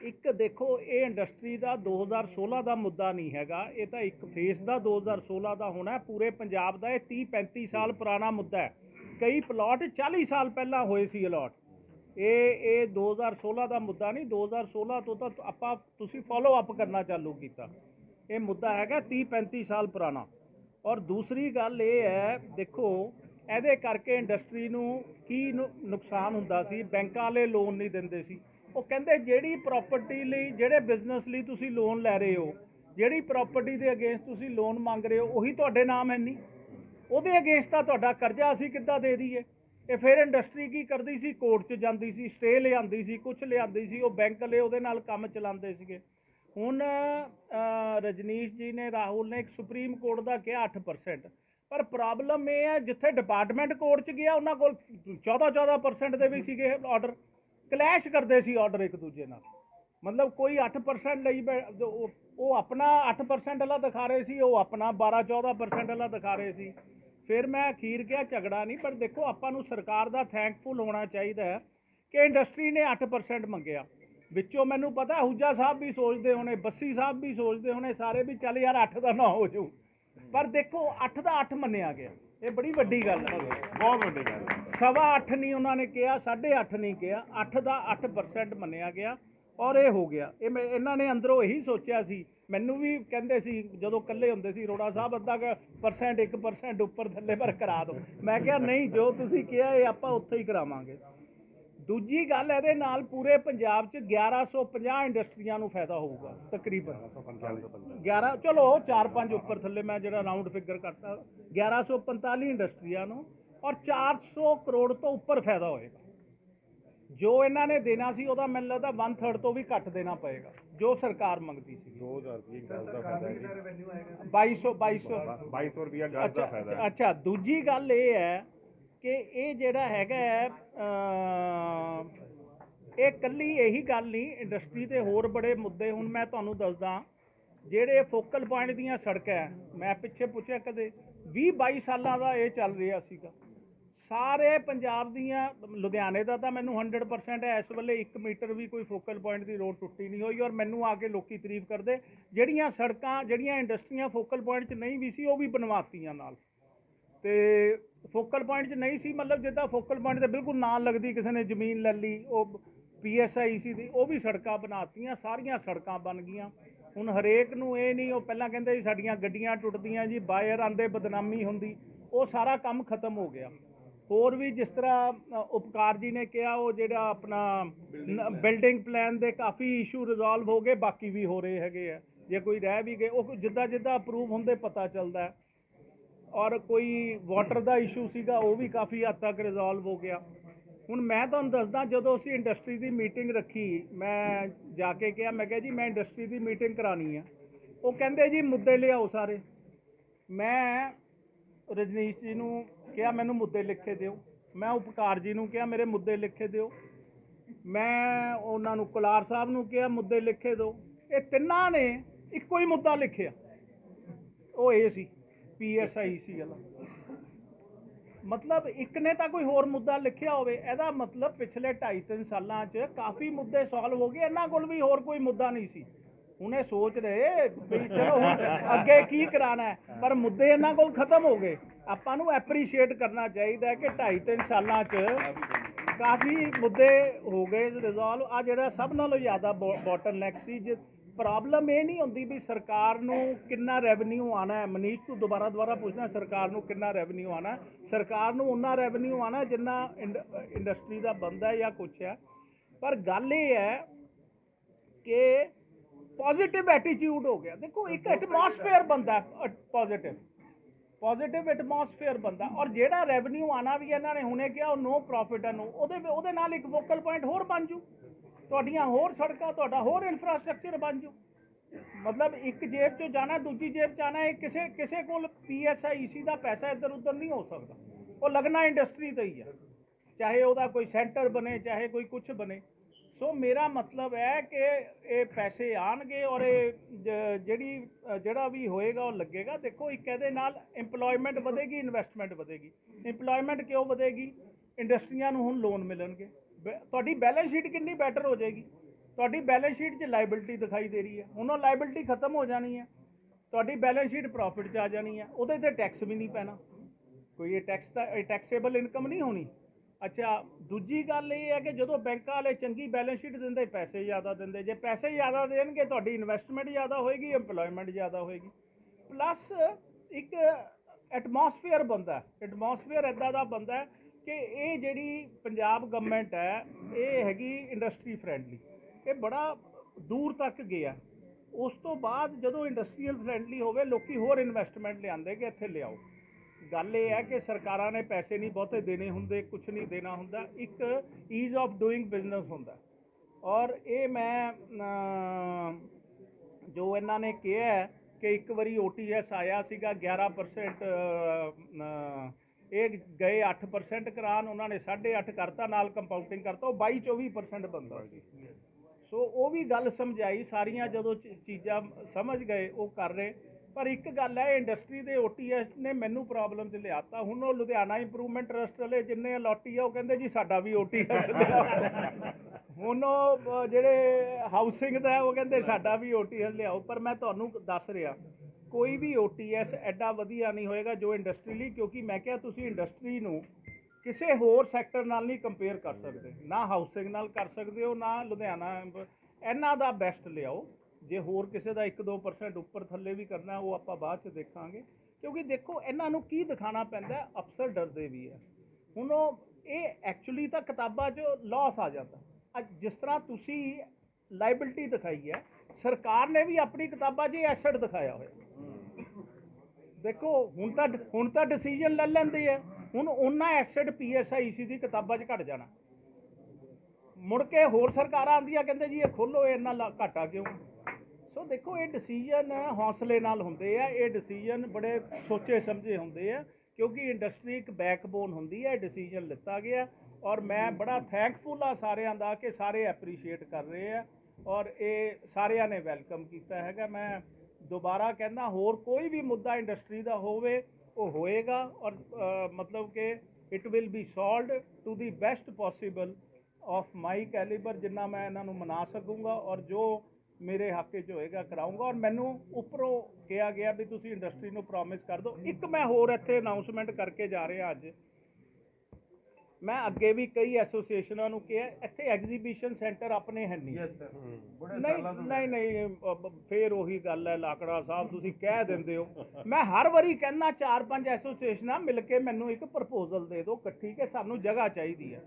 Speaker 4: ਇੱਕ ਦੇਖੋ, ਇਹ ਇੰਡਸਟਰੀ ਦਾ 2016 ਦਾ ਮੁੱਦਾ ਨਹੀਂ ਹੈਗਾ। ਇਹ ਤਾਂ ਇੱਕ ਫੇਸ ਦਾ 2016 ਦਾ ਹੋਣਾ ਪੂਰੇ ਪੰਜਾਬ ਦਾ ਇਹ 30 35 ਸਾਲ ਪੁਰਾਣਾ ਮੁੱਦਾ ਹੈ। ਕਈ ਪਲਾਟ 40 ਸਾਲ ਪਹਿਲਾਂ ਹੋਏ ਸੀ ਅਲਾਟ ਇਹ ਇਹ 2016 ਦਾ ਮੁੱਦਾ ਨਹੀਂ। 2016 ਤੋਂ ਤਾਂ ਆਪਾਂ, ਤੁਸੀਂ ਫਾਲੋ ਅਪ ਕਰਨਾ ਚਾਲੂ ਕੀਤਾ। ਇਹ ਮੁੱਦਾ ਹੈਗਾ 30 35 ਸਾਲ ਪੁਰਾਣਾ। ਔਰ ਦੂਸਰੀ ਗੱਲ ਇਹ ਹੈ, ਦੇਖੋ, ਇਹਦੇ ਕਰਕੇ ਇੰਡਸਟਰੀ ਨੂੰ ਕੀ ਨੁ- ਨੁਕਸਾਨ ਹੁੰਦਾ ਸੀ? ਬੈਂਕਾਂ ਵਾਲੇ ਲੋਨ ਨਹੀਂ ਦਿੰਦੇ ਸੀ। ਉਹ ਕਹਿੰਦੇ ਜਿਹੜੀ ਪ੍ਰਾਪਰਟੀ ਲਈ, ਜਿਹੜੇ ਬਿਜ਼ਨਸ ਲਈ ਤੁਸੀਂ ਲੋਨ ਲੈ ਰਹੇ ਹੋ, ਜਿਹੜੀ ਪ੍ਰਾਪਰਟੀ ਦੇ ਅਗੇਂਸਟ ਤੁਸੀਂ ਲੋਨ ਮੰਗ ਰਹੇ ਹੋ, ਉਹੀ ਤੁਹਾਡੇ ਨਾਮ ਹੈ ਨਹੀਂ ਉਹਦੇ ਅਗੇਂਸਟ ਤਾਂ ਤੁਹਾਡਾ ਕਰਜ਼ਾ ਅਸੀਂ ਕਿੱਦਾਂ ਦੇ ਦਈਏ? ਇਹ ਫਿਰ ਇੰਡਸਟਰੀ ਕੀ ਕਰਦੀ ਸੀ? ਕੋਰਟ 'ਚ ਜਾਂਦੀ ਸੀ ਸਟੇ ਲਿਆਂਦੀ ਸੀ ਕੁਝ ਲਿਆਂਦੀ ਸੀ, ਉਹ ਬੈਂਕ ਵਾਲੇ ਉਹਦੇ ਨਾਲ ਕੰਮ ਚਲਾਉਂਦੇ ਸੀਗੇ। ਹੁਣ ਰਜਨੀਸ਼ ਜੀ ਨੇ, ਰਾਹੁਲ ਨੇ ਇੱਕ ਸੁਪਰੀਮ ਕੋਰਟ ਦਾ ਕਿਹਾ 8% ਪਰ ਪ੍ਰੋਬਲਮ ਇਹ ਹੈ, ਜਿੱਥੇ ਡਿਪਾਰਟਮੈਂਟ ਕੋਰਟ 'ਚ ਗਿਆ, ਉਹਨਾਂ ਕੋਲ 14 14% ਦੇ ਵੀ ਸੀਗੇ ਆਰਡਰ ਕਲੈਸ਼ ਕਰਦੇ ਸੀ ਆਰਡਰ ਇੱਕ ਦੂਜੇ ਨਾਲ। ਮਤਲਬ ਕੋਈ 8% ਲਈ ਬੈ- ਉਹ ਉਹ ਆਪਣਾ 8% ਵਾਲਾ ਦਿਖਾ ਰਹੇ ਸੀ, ਉਹ ਆਪਣਾ 12 14% ਵਾਲਾ ਦਿਖਾ ਰਹੇ ਸੀ। ਫਿਰ ਮੈਂ ਅਖੀਰ ਕਿਹਾ, ਝਗੜਾ ਨਹੀਂ, ਪਰ ਦੇਖੋ ਆਪਾਂ ਨੂੰ ਸਰਕਾਰ ਦਾ ਥੈਂਕਫੁਲ ਹੋਣਾ ਚਾਹੀਦਾ ਹੈ ਕਿ ਇੰਡਸਟਰੀ ਨੇ 8% ਮੰਗਿਆ। ਵਿੱਚੋਂ ਮੈਨੂੰ ਪਤਾ ਹੁਜਾ ਸਾਹਿਬ ਵੀ ਸੋਚਦੇ ਹੋਣੇ, ਬੱਸੀ ਸਾਹਿਬ ਵੀ ਸੋਚਦੇ ਹੋਣੇ ਸਾਰੇ ਵੀ ਚੱਲ ਯਾਰ 8 ਦਾ ਨਾ ਹੋ ਜਾਊ। ਪਰ ਦੇਖੋ 8 ਦਾ 8 ਮੰਨਿਆ ਗਿਆ। ਇਹ ਬੜੀ ਵੱਡੀ ਗੱਲ ਹੈ।
Speaker 2: ਬਹੁਤ ਵੱਡੀ ਗੱਲ ਹੈ।
Speaker 4: ਸਵਾ 8 ਨਹੀਂ ਉਹਨਾਂ ਨੇ ਕਿਹਾ 8.5 ਨਹੀਂ ਕਿਹਾ 8 ਦਾ 8% ਮੰਨਿਆ ਗਿਆ ਔਰ ਇਹ ਹੋ ਗਿਆ। ਇਹ ਮੈਂ ਇਹਨਾਂ ਨੇ ਅੰਦਰੋਂ ਇਹੀ ਸੋਚਿਆ ਸੀ। ਮੈਨੂੰ ਵੀ ਕਹਿੰਦੇ ਸੀ ਜਦੋਂ ਇਕੱਲੇ ਹੁੰਦੇ ਸੀ ਰੋੜਾ ਸਾਹਿਬ ਅੱਧਾ ਪਰਸੈਂਟ 1% ਉੱਪਰ ਥੱਲੇ ਪਰ ਕਰਾ ਦਿਓ। ਮੈਂ ਕਿਹਾ ਨਹੀਂ ਜੋ ਤੁਸੀਂ ਕਿਹਾ ਇਹ ਆਪਾਂ ਉੱਥੇ ਹੀ ਕਰਾਵਾਂਗੇ। ਦੂਜੀ ਗੱਲ ਇਹਦੇ ਨਾਲ ਪੂਰੇ ਪੰਜਾਬ 'ਚ 1150 ਇੰਡਸਟਰੀਆਂ ਨੂੰ ਫਾਇਦਾ ਹੋਊਗਾ ਤਕਰੀਬਨ। 11 ਚਲੋ 4-5 ਉੱਪਰ ਥੱਲੇ ਮੈਂ ਜਿਹੜਾ ਰਾਉਂਡ ਫਿਗਰ ਕਰਤਾ 1145 ਇੰਡਸਟਰੀਆਂ ਨੂੰ ਔਰ 400 ਕਰੋੜ ਤੋਂ ਉੱਪਰ ਫਾਇਦਾ ਹੋਏਗਾ। ਜੋ ਇਹਨਾਂ ਨੇ ਦੇਣਾ ਸੀ ਉਹਦਾ ਮੈਨੂੰ ਲੱਗਦਾ 1/3 ਤੋਂ ਵੀ ਘੱਟ ਦੇਣਾ ਪਏਗਾ ਜੋ ਸਰਕਾਰ ਮੰਗਦੀ ਸੀ।
Speaker 2: 2000 ਗਜ਼ ਦਾ ਫਾਇਦਾ ਹੈ ਜੀ।
Speaker 4: 2200 2200
Speaker 2: 2200 ਰੁਪਿਆ ਗਜ਼ ਦਾ ਫਾਇਦਾ
Speaker 4: ਅੱਛਾ ਦੂਜੀ ਗੱਲ ਇਹ ਹੈ ਕਿ ਇਹ ਜਿਹੜਾ ਹੈਗਾ ਹੈ, ਇਹ ਕੱਲੀ ਇਹੀ ਗੱਲ ਨਹੀਂ ਇੰਡਸਟਰੀ ਦੇ ਹੋਰ ਬੜੇ ਮੁੱਦੇ ਹੁਣ ਮੈਂ ਤੁਹਾਨੂੰ ਦੱਸਦਾ। ਜਿਹੜੇ ਫੋਕਲ ਪੁਆਇੰਟ ਦੀਆਂ ਸੜਕਾਂ ਹੈ, ਮੈਂ ਪਿੱਛੇ ਪੁੱਛਿਆ ਕਦੇ 20 22 ਸਾਲਾਂ ਦਾ ਇਹ ਚੱਲ ਰਿਹਾ ਸੀਗਾ। ਸਾਰੇ ਪੰਜਾਬ ਦੀਆਂ ਲੁਧਿਆਣੇ ਦਾ ਤਾਂ ਮੈਨੂੰ 100% ਹੈ ਇਸ ਵੇਲੇ 1 ਮੀਟਰ ਵੀ ਕੋਈ ਫੋਕਲ ਪੁਆਇੰਟ ਦੀ ਰੋਡ ਟੁੱਟੀ ਨਹੀਂ ਹੋਈ ਔਰ ਮੈਨੂੰ ਆ ਕੇ ਲੋਕੀ ਤਾਰੀਫ ਕਰਦੇ ਜਿਹੜੀਆਂ ਸੜਕਾਂ ਜਿਹੜੀਆਂ ਇੰਡਸਟਰੀਆਂ ਫੋਕਲ ਪੁਆਇੰਟ 'ਚ ਨਹੀਂ ਵੀ ਸੀ ਉਹ ਵੀ ਬਣਵਾਤੀਆਂ ਨਾਲ। ਤੇ ਫੋਕਲ ਪੁਆਇੰਟ 'ਚ ਨਹੀਂ ਸੀ ਮਤਲਬ ਜਿੱਦਾਂ ਫੋਕਲ ਪੁਆਇੰਟ ਤੇ ਬਿਲਕੁਲ ਨਾਲ ਲੱਗਦੀ ਕਿਸੇ ਨੇ ਜ਼ਮੀਨ ਲੈ ਲਈ ਉਹ ਪੀਐਸਆਈ ਸੀ ਦੀ ਉਹ ਵੀ ਸੜਕਾਂ ਬਣਾਤੀਆਂ ਸਾਰੀਆਂ ਸੜਕਾਂ ਬਣ ਗਈਆਂ। ਹੁਣ ਹਰੇਕ ਨੂੰ ਇਹ ਨਹੀਂ ਉਹ ਪਹਿਲਾਂ ਕਹਿੰਦੇ ਸੀ ਸਾਡੀਆਂ ਗੱਡੀਆਂ ਟੁੱਟਦੀਆਂ ਜੀ ਬਾਇਰ ਆਂਦੇ ਬਦਨਾਮੀ ਹੁੰਦੀ ਉਹ ਸਾਰਾ ਕੰਮ ਖਤਮ ਹੋ ਗਿਆ। ਹੋਰ ਵੀ ਜਿਸ ਤਰ੍ਹਾਂ ਉਪਕਾਰ ਜੀ ਨੇ ਕਿਹਾ ਉਹ ਜਿਹੜਾ ਆਪਣਾ ਬਿਲਡਿੰਗ ਪਲਾਨ ਦੇ ਕਾਫੀ ਇਸ਼ੂ ਰਿਜ਼ੋਲਵ ਹੋ ਗਏ ਬਾਕੀ ਵੀ ਹੋ ਰਹੇ ਹੈਗੇ ਆ। ਜੇ ਕੋਈ ਰਹਿ ਵੀ ਗਏ ਉਹ ਜਿੱਦਾਂ ਜਿੱਦਾਂ ਅਪਰੂਵ ਹੁੰਦੇ ਪਤਾ ਚੱਲਦਾ ਔਰ ਕੋਈ ਵਾਟਰ ਦਾ ਇਸ਼ੂ ਸੀਗਾ, ਉਹ ਵੀ ਕਾਫੀ ਹੱਦ ਤੱਕ ਰਿਜ਼ੋਲਵ ਹੋ ਗਿਆ। ਹੁਣ ਮੈਂ ਤੁਹਾਨੂੰ ਦੱਸਦਾ, ਜਦੋਂ ਅਸੀਂ ਇੰਡਸਟਰੀ ਦੀ ਮੀਟਿੰਗ ਰੱਖੀ, ਮੈਂ ਜਾ ਕੇ ਕਿਹਾ, ਮੈਂ ਕਿਹਾ ਜੀ, ਮੈਂ ਇੰਡਸਟਰੀ ਦੀ ਮੀਟਿੰਗ ਕਰਾਣੀ ਆ। ਉਹ ਕਹਿੰਦੇ ਜੀ, ਮੁੱਦੇ ਲਿਆਓ ਸਾਰੇ। ਮੈਂ ਰਜਨੀਸ਼ ਜੀ ਨੂੰ ਕਿਹਾ, ਮੈਨੂੰ ਮੁੱਦੇ ਲਿਖ ਕੇ ਦਿਓ। ਮੈਂ ਉਪਕਾਰ ਜੀ ਨੂੰ ਕਿਹਾ, ਮੇਰੇ ਮੁੱਦੇ ਲਿਖ ਕੇ ਦਿਓ। ਮੈਂ ਉਹਨਾਂ ਨੂੰ, ਕੁਲਾਰ ਸਾਹਿਬ ਨੂੰ ਕਿਹਾ, ਮੁੱਦੇ ਲਿਖੇ ਦਿਓ। ਇਹ ਤਿੰਨਾਂ ਨੇ ਇੱਕੋ ਹੀ ਮੁੱਦਾ ਲਿਖਿਆ। ਉਹ ਇਹ ਸੀ। ਪੀਐਸਆਈ ਸੀ ਵਾਲਾ। ਮਤਲਬ ਇੱਕ ਨੇ ਤਾਂ ਕੋਈ ਹੋਰ ਮੁੱਦਾ ਲਿਖਿਆ ਹੋਵੇ, ਇਹਦਾ ਮਤਲਬ ਪਿਛਲੇ 2.5-3 ਸਾਲਾਂ 'ਚ ਕਾਫੀ ਮੁੱਦੇ ਸੋਲਵ ਹੋ ਗਏ, ਇਹਨਾਂ ਕੋਲ ਵੀ ਹੋਰ ਕੋਈ ਮੁੱਦਾ ਨਹੀਂ ਸੀ। ਹੁਣ ਇਹ ਸੋਚ ਰਹੇ ਵੀ ਚਲੋ ਹੁਣ ਅੱਗੇ ਕੀ ਕਰਾਣਾ ਪਰ ਮੁੱਦੇ ਇਹਨਾਂ ਕੋਲ ਖਤਮ ਹੋ ਗਏ। ਆਪਾਂ ਨੂੰ ਐਪਰੀਸ਼ੀਏਟ ਕਰਨਾ ਚਾਹੀਦਾ ਕਿ 2.5-3 ਸਾਲਾਂ 'ਚ ਕਾਫੀ ਮੁੱਦੇ ਹੋ ਗਏ ਰਿਜ਼ੋਲਵ ਆ ਜਿਹੜਾ ਸਭ ਨਾਲੋਂ ਜ਼ਿਆਦਾ ਬੋਟਲਨੈਕ ਸੀ, ਜੇ ਪ੍ਰੋਬਲਮ ਇਹ ਨਹੀਂ ਹੁੰਦੀ ਵੀ ਸਰਕਾਰ ਨੂੰ ਕਿੰਨਾ ਰੈਵਨਿਊ ਆਣਾ ਹੈ। ਮਨੀਸ਼ ਤੋਂ ਦੁਬਾਰਾ ਦੁਬਾਰਾ ਪੁੱਛਣਾ ਸਰਕਾਰ ਨੂੰ ਕਿੰਨਾ ਰੈਵਨਿਊ ਆਣਾ? ਸਰਕਾਰ ਨੂੰ ਉਹਨਾਂ ਰੈਵਨਿਊ ਆਣਾ ਜਿੰਨਾ ਇੰਡਸਟਰੀ ਦਾ ਬੰਦਾ ਹੈ ਜਾਂ ਕੁਛ ਹੈ। ਪਰ ਗੱਲ ਇਹ ਹੈ ਕਿ ਪੋਜ਼ਿਟਿਵ ਐਟੀਟਿਊਡ ਹੋ ਗਿਆ। ਦੇਖੋ ਇੱਕ ਐਟਮੋਸਫੇਅਰ ਬੰਦਾ ਪੋਜ਼ਿਟਿਵ ਪੋਜ਼ਿਟਿਵ ਐਟਮੋਸਫੇਅਰ ਬੰਦਾ। ਔਰ ਜਿਹੜਾ ਰੈਵਨਿਊ ਆਣਾ ਵੀ ਇਹਨਾਂ ਨੇ ਹੁਣੇ ਕਿਹਾ ਉਹ ਨੋ ਪ੍ਰੋਫਿਟ ਹੈ ਨੂੰ ਉਹਦੇ ਉਹਦੇ ਨਾਲ ਇੱਕ ਫੋਕਲ ਪੁਆਇੰਟ ਹੋਰ ਬਣ ਜੂ। ਤੁਹਾਡੀਆਂ ਹੋਰ ਸੜਕਾਂ, ਤੁਹਾਡਾ ਹੋਰ ਇਨਫਰਾਸਟ੍ਰਕਚਰ ਬਣ ਜੂ। ਮਤਲਬ ਇੱਕ ਜੇਬ ਚੋਂ ਜਾਣਾ, ਦੂਜੀ ਜੇਬ ਚ ਆਣਾ ਇਹ ਕਿਸੇ ਕਿਸੇ ਕੋਲ ਪੀਐਸਆਈਸੀ ਦਾ ਪੈਸਾ ਇੱਧਰ ਉੱਧਰ ਨਹੀਂ ਹੋ ਸਕਦਾ। ਉਹ ਲੱਗਣਾ ਇੰਡਸਟਰੀ ਤੇ ਹੀ ਹੈ ਚਾਹੇ ਉਹਦਾ ਕੋਈ ਸੈਂਟਰ ਬਣੇ, ਚਾਹੇ ਕੋਈ ਕੁਝ ਬਣੇ। ਸੋ ਮੇਰਾ ਮਤਲਬ ਹੈ ਕਿ ਇਹ ਪੈਸੇ ਆਣਗੇ ਔਰ ਇਹ ਜਿਹੜੀ, ਜਿਹੜਾ ਵੀ ਹੋਏਗਾ, ਉਹ ਲੱਗੇਗਾ। ਦੇਖੋ, ਇੱਕ ਇਹਦੇ ਨਾਲ EMPLOYMENT ਵਧੇਗੀ ਇਨਵੈਸਟਮੈਂਟ ਵਧੇਗੀ। EMPLOYMENT ਕਿਉਂ ਵਧੇਗੀ? ਇੰਡਸਟਰੀਆਂ ਨੂੰ ਹੁਣ ਲੋਨ ਮਿਲਣਗੇ। ਤੁਹਾਡੀ ਬੈਲੈਂਸ ਸ਼ੀਟ ਕਿੰਨੀ ਬੈਟਰ ਹੋ ਜਾਏਗੀ? ਤੁਹਾਡੀ ਬੈਲੈਂਸ ਸ਼ੀਟ 'ਚ ਲਾਇਬਿਲਟੀ ਦਿਖਾਈ ਦੇ ਰਹੀ ਹੈ। ਹੁਣ ਉਹ ਲਾਇਬਿਲਟੀ ਖਤਮ ਹੋ ਜਾਣੀ ਹੈ। ਤੁਹਾਡੀ ਬੈਲੈਂਸ ਸ਼ੀਟ ਪ੍ਰੋਫਿਟ 'ਚ ਆ ਜਾਣੀ ਹੈ। ਉਹਦੇ ਤੇ ਟੈਕਸ ਵੀ ਨਹੀਂ ਪੈਣਾ। ਕੋਈ ਇਹ ਟੈਕਸ ਤਾਂ ਇਹ ਟੈਕਸੇਬਲ ਇਨਕਮ ਨਹੀਂ ਹੋਣੀ। ਅੱਛਾ, ਦੂਜੀ ਗੱਲ ਇਹ ਹੈ ਕਿ ਜਦੋਂ ਬੈਂਕਾਂ ਵਾਲੇ ਚੰਗੀ ਬੈਲੈਂਸ ਸ਼ੀਟ ਦਿੰਦੇ, ਪੈਸੇ ਜ਼ਿਆਦਾ ਦਿੰਦੇ, ਜੇ ਪੈਸੇ ਜ਼ਿਆਦਾ ਦੇਣਗੇ, ਤੁਹਾਡੀ ਇਨਵੈਸਟਮੈਂਟ ਜ਼ਿਆਦਾ ਹੋਏਗੀ, EMPLOYMENT ਜ਼ਿਆਦਾ ਹੋਏਗੀ। ਪਲੱਸ ਇੱਕ ਐਟਮੋਸਫੇਅਰ ਬੰਦਾ ਐਟਮੋਸਫੇਅਰ ਇਦਾਂ ਦਾ ਬੰਦਾ ਕਿ ਇਹ ਜਿਹੜੀ ਪੰਜਾਬ ਗਵਰਨਮੈਂਟ ਹੈ, ਇਹ ਹੈਗੀ ਇੰਡਸਟਰੀ ਫ੍ਰੈਂਡਲੀ ਇਹ ਬੜਾ ਦੂਰ ਤੱਕ ਗਿਆ। ਉਸ ਤੋਂ ਬਾਅਦ ਜਦੋਂ ਇੰਡਸਟਰੀਅਲ ਫ੍ਰੈਂਡਲੀ ਹੋਵੇ, ਲੋਕੀ ਹੋਰ ਇਨਵੈਸਟਮੈਂਟ ਲਿਆਂਦੇ ਕਿ ਇੱਥੇ ਲਿਆਓ। ਗੱਲ ਇਹ ਹੈ ਕਿ ਸਰਕਾਰਾਂ ਨੇ ਪੈਸੇ ਨਹੀਂ ਬਹੁਤੇ ਦੇਣੇ ਹੁੰਦੇ ਕੁਝ ਨਹੀਂ ਦੇਣਾ ਹੁੰਦਾ। ਇੱਕ ਈਜ਼ ਆਫ ਡੂਇੰਗ ਬਿਜ਼ਨਸ ਹੁੰਦਾ। ਔਰ ਇਹ ਮੈਂ ਜੋ ਇਹਨਾਂ ਨੇ ਕਿਹਾ ਕਿ ਇੱਕ ਵਾਰੀ OTS ਆਇਆ ਸੀਗਾ 11% ਇਹ ਗਏ 8% ਕਰਾਨ ਉਹਨਾਂ ਨੇ 8.5 ਕਰਤਾ, ਨਾਲ ਕੰਪਾਊਂਡਿੰਗ ਕਰਤਾ, ਉਹ 22 24% ਬੰਦਾ ਸੀ। ਸੋ ਉਹ ਵੀ ਗੱਲ ਸਮਝਾਈ, ਸਾਰੀਆਂ ਜਦੋਂ ਚ- ਚੀਜ਼ਾਂ ਸਮਝ ਗਏ, ਉਹ ਕਰ ਰਹੇ। ਪਰ ਇੱਕ ਗੱਲ ਹੈ ਇੰਡਸਟਰੀ ਦੇ OTS ਨੇ ਮੈਨੂੰ ਪ੍ਰੋਬਲਮ 'ਚ ਲਿਆਤਾ। ਹੁਣ ਉਹ ਲੁਧਿਆਣਾ ਇੰਪਰੂਵਮੈਂਟ ਟਰਸਟ ਵਾਲੇ ਜਿੰਨੇ ਅਲੋਟੀ ਆ, ਉਹ ਕਹਿੰਦੇ ਜੀ ਸਾਡਾ ਵੀ OTS ਲਿਆਓ। ਹੁਣ ਉਹ ਜਿਹੜੇ ਹਾਊਸਿੰਗ ਦਾ ਉਹ ਕਹਿੰਦੇ ਸਾਡਾ ਵੀ OTS ਲਿਆਓ। ਪਰ ਮੈਂ ਤੁਹਾਨੂੰ ਦੱਸ ਰਿਹਾ ਕੋਈ ਵੀ OTS ਐਡਾ ਵਧੀਆ ਨਹੀਂ ਹੋਏਗਾ ਜੋ ਇੰਡਸਟਰੀ ਲਈ, ਕਿਉਂਕਿ ਮੈਂ ਕਿਹਾ ਤੁਸੀਂ ਇੰਡਸਟਰੀ ਨੂੰ ਕਿਸੇ ਹੋਰ ਸੈਕਟਰ ਨਾਲ ਨਹੀਂ ਕੰਪੇਅਰ ਕਰ ਸਕਦੇ। ਨਾ ਹਾਊਸਿੰਗ ਨਾਲ ਕਰ ਸਕਦੇ ਹੋ, ਨਾ ਲੁਧਿਆਣਾ ਇਹਨਾਂ ਦਾ ਬੈਸਟ ਲਿਆਓ। ਜੇ ਹੋਰ ਕਿਸੇ ਦਾ 1-2% ਉੱਪਰ ਥੱਲੇ ਵੀ ਕਰਨਾ, ਉਹ ਆਪਾਂ ਬਾਅਦ ਚ ਦੇਖਾਂਗੇ। ਕਿਉਂਕਿ ਦੇਖੋ, ਇਹਨਾਂ ਨੂੰ ਕੀ ਦਿਖਾਣਾ ਪੈਂਦਾ, ਅਫਸਰ ਡਰਦੇ ਵੀ ਹੈ। ਹੁਣ ਉਹ, ਇਹ ਐਕਚੁਅਲੀ ਤਾਂ ਕਿਤਾਬਾਂ 'ਚ ਲਾਸ ਆ ਜਾਂਦਾ। ਅੱਜ ਜਿਸ ਤਰ੍ਹਾਂ ਤੁਸੀਂ ਲਾਇਬਿਲਟੀ ਦਿਖਾਈ ਹੈ। ਸਰਕਾਰ ਨੇ ਵੀ ਆਪਣੀ ਕਿਤਾਬਾਂ 'ਚ ਐਸੈਟ ਦਿਖਾਇਆ ਹੋਇਆ। ਦੇਖੋ, ਹੁਣ ਤਾਂ ਹੁਣ ਤਾਂ ਡਿਸੀਜਨ ਲੈ ਲੈਂਦੇ ਆ। ਹੁਣ ਉਹਨਾਂ ਐਸੈਟ ਪੀਐਸਆਈਸੀ ਦੀ ਕਿਤਾਬਾਂ 'ਚ ਘਟ ਜਾਣਾ। ਮੁੜ ਕੇ ਹੋਰ ਸਰਕਾਰਾਂ ਆਂਦੀਆਂ ਕਹਿੰਦੇ ਜੀ ਇਹ ਖੋਲੋ ਇਹਨਾਂ ਲਾ- ਘਾਟਾ ਕਿਉਂ? ਸੋ ਦੇਖੋ, ਇਹ ਡਿਸੀਜਨ ਹੌਸਲੇ ਨਾਲ ਹੁੰਦੇ ਆ। ਇਹ ਡਿਸੀਜਨ ਬੜੇ ਸੋਚੇ ਸਮਝੇ ਹੁੰਦੇ ਆ। ਕਿਉਂਕਿ ਇੰਡਸਟਰੀ ਇੱਕ ਬੈਕਬੋਨ ਹੁੰਦੀ ਹੈ ਇਹ ਡਿਸੀਜਨ ਲਿੱਤਾ ਗਿਆ। ਔਰ ਮੈਂ ਬੜਾ ਥੈਂਕਫੁਲ ਆ ਸਾਰਿਆਂ ਦਾ ਕਿ ਸਾਰੇ ਐਪਰੀਸ਼ੀਏਟ ਕਰ ਰਹੇ ਆ ਔਰ ਇਹ ਸਾਰਿਆਂ ਨੇ ਵੈਲਕਮ ਕੀਤਾ ਹੈਗਾ। ਮੈਂ ਦੁਬਾਰਾ ਕਹਿੰਦਾ, ਹੋਰ ਕੋਈ ਵੀ ਮੁੱਦਾ ਇੰਡਸਟਰੀ ਦਾ ਹੋਵੇ, ਉਹ ਹੋਏਗਾ ਔਰ ਮਤਲਬ ਕਿ it will be solved to the best possible of my calibre ਜਿੰਨਾ ਮੈਂ ਇਹਨਾਂ ਨੂੰ ਮਨਾ ਸਕੂੰਗਾ ਔਰ ਜੋ ਮੇਰੇ ਹੱਕ 'ਚ ਹੋਏਗਾ ਕਰਾਉਂਗਾ ਔਰ ਮੈਨੂੰ ਉੱਪਰੋਂ ਕਿਹਾ ਗਿਆ ਵੀ ਤੁਸੀਂ ਇੰਡਸਟਰੀ ਨੂੰ ਪ੍ਰੋਮਿਸ ਕਰ ਦਿਓ। ਇੱਕ ਮੈਂ ਹੋਰ ਇੱਥੇ ਅਨਾਉਂਸਮੈਂਟ ਕਰਕੇ ਜਾ ਰਿਹਾ ਅੱਜ। ਮੈਂ ਅੱਗੇ ਵੀ ਕਈ ਐਸੋਸੀਏਸ਼ਨਾਂ ਨੂੰ ਕਿਹਾ ਇੱਥੇ ਐਗਜ਼ੀਬਿਸ਼ਨ ਸੈਂਟਰ ਆਪਣੇ ਹੈ ਨਹੀਂ। ਨਹੀਂ ਨਹੀਂ ਨਹੀਂ ਫੇਰ ਉਹੀ ਗੱਲ ਹੈ ਲਾਕੜਾ ਸਾਹਿਬ ਤੁਸੀਂ ਕਹਿ ਦਿੰਦੇ ਹੋ। ਮੈਂ ਹਰ ਵਾਰੀ ਕਹਿੰਦਾ ਚਾਰ ਪੰਜ ਐਸੋਸੀਏਸ਼ਨਾਂ ਮਿਲ ਕੇ ਮੈਨੂੰ ਇੱਕ ਪ੍ਰਪੋਜ਼ਲ ਦੇ ਦਿਓ ਇਕੱਠੀ ਕਿ ਸਾਨੂੰ ਜਗ੍ਹਾ ਚਾਹੀਦੀ ਹੈ।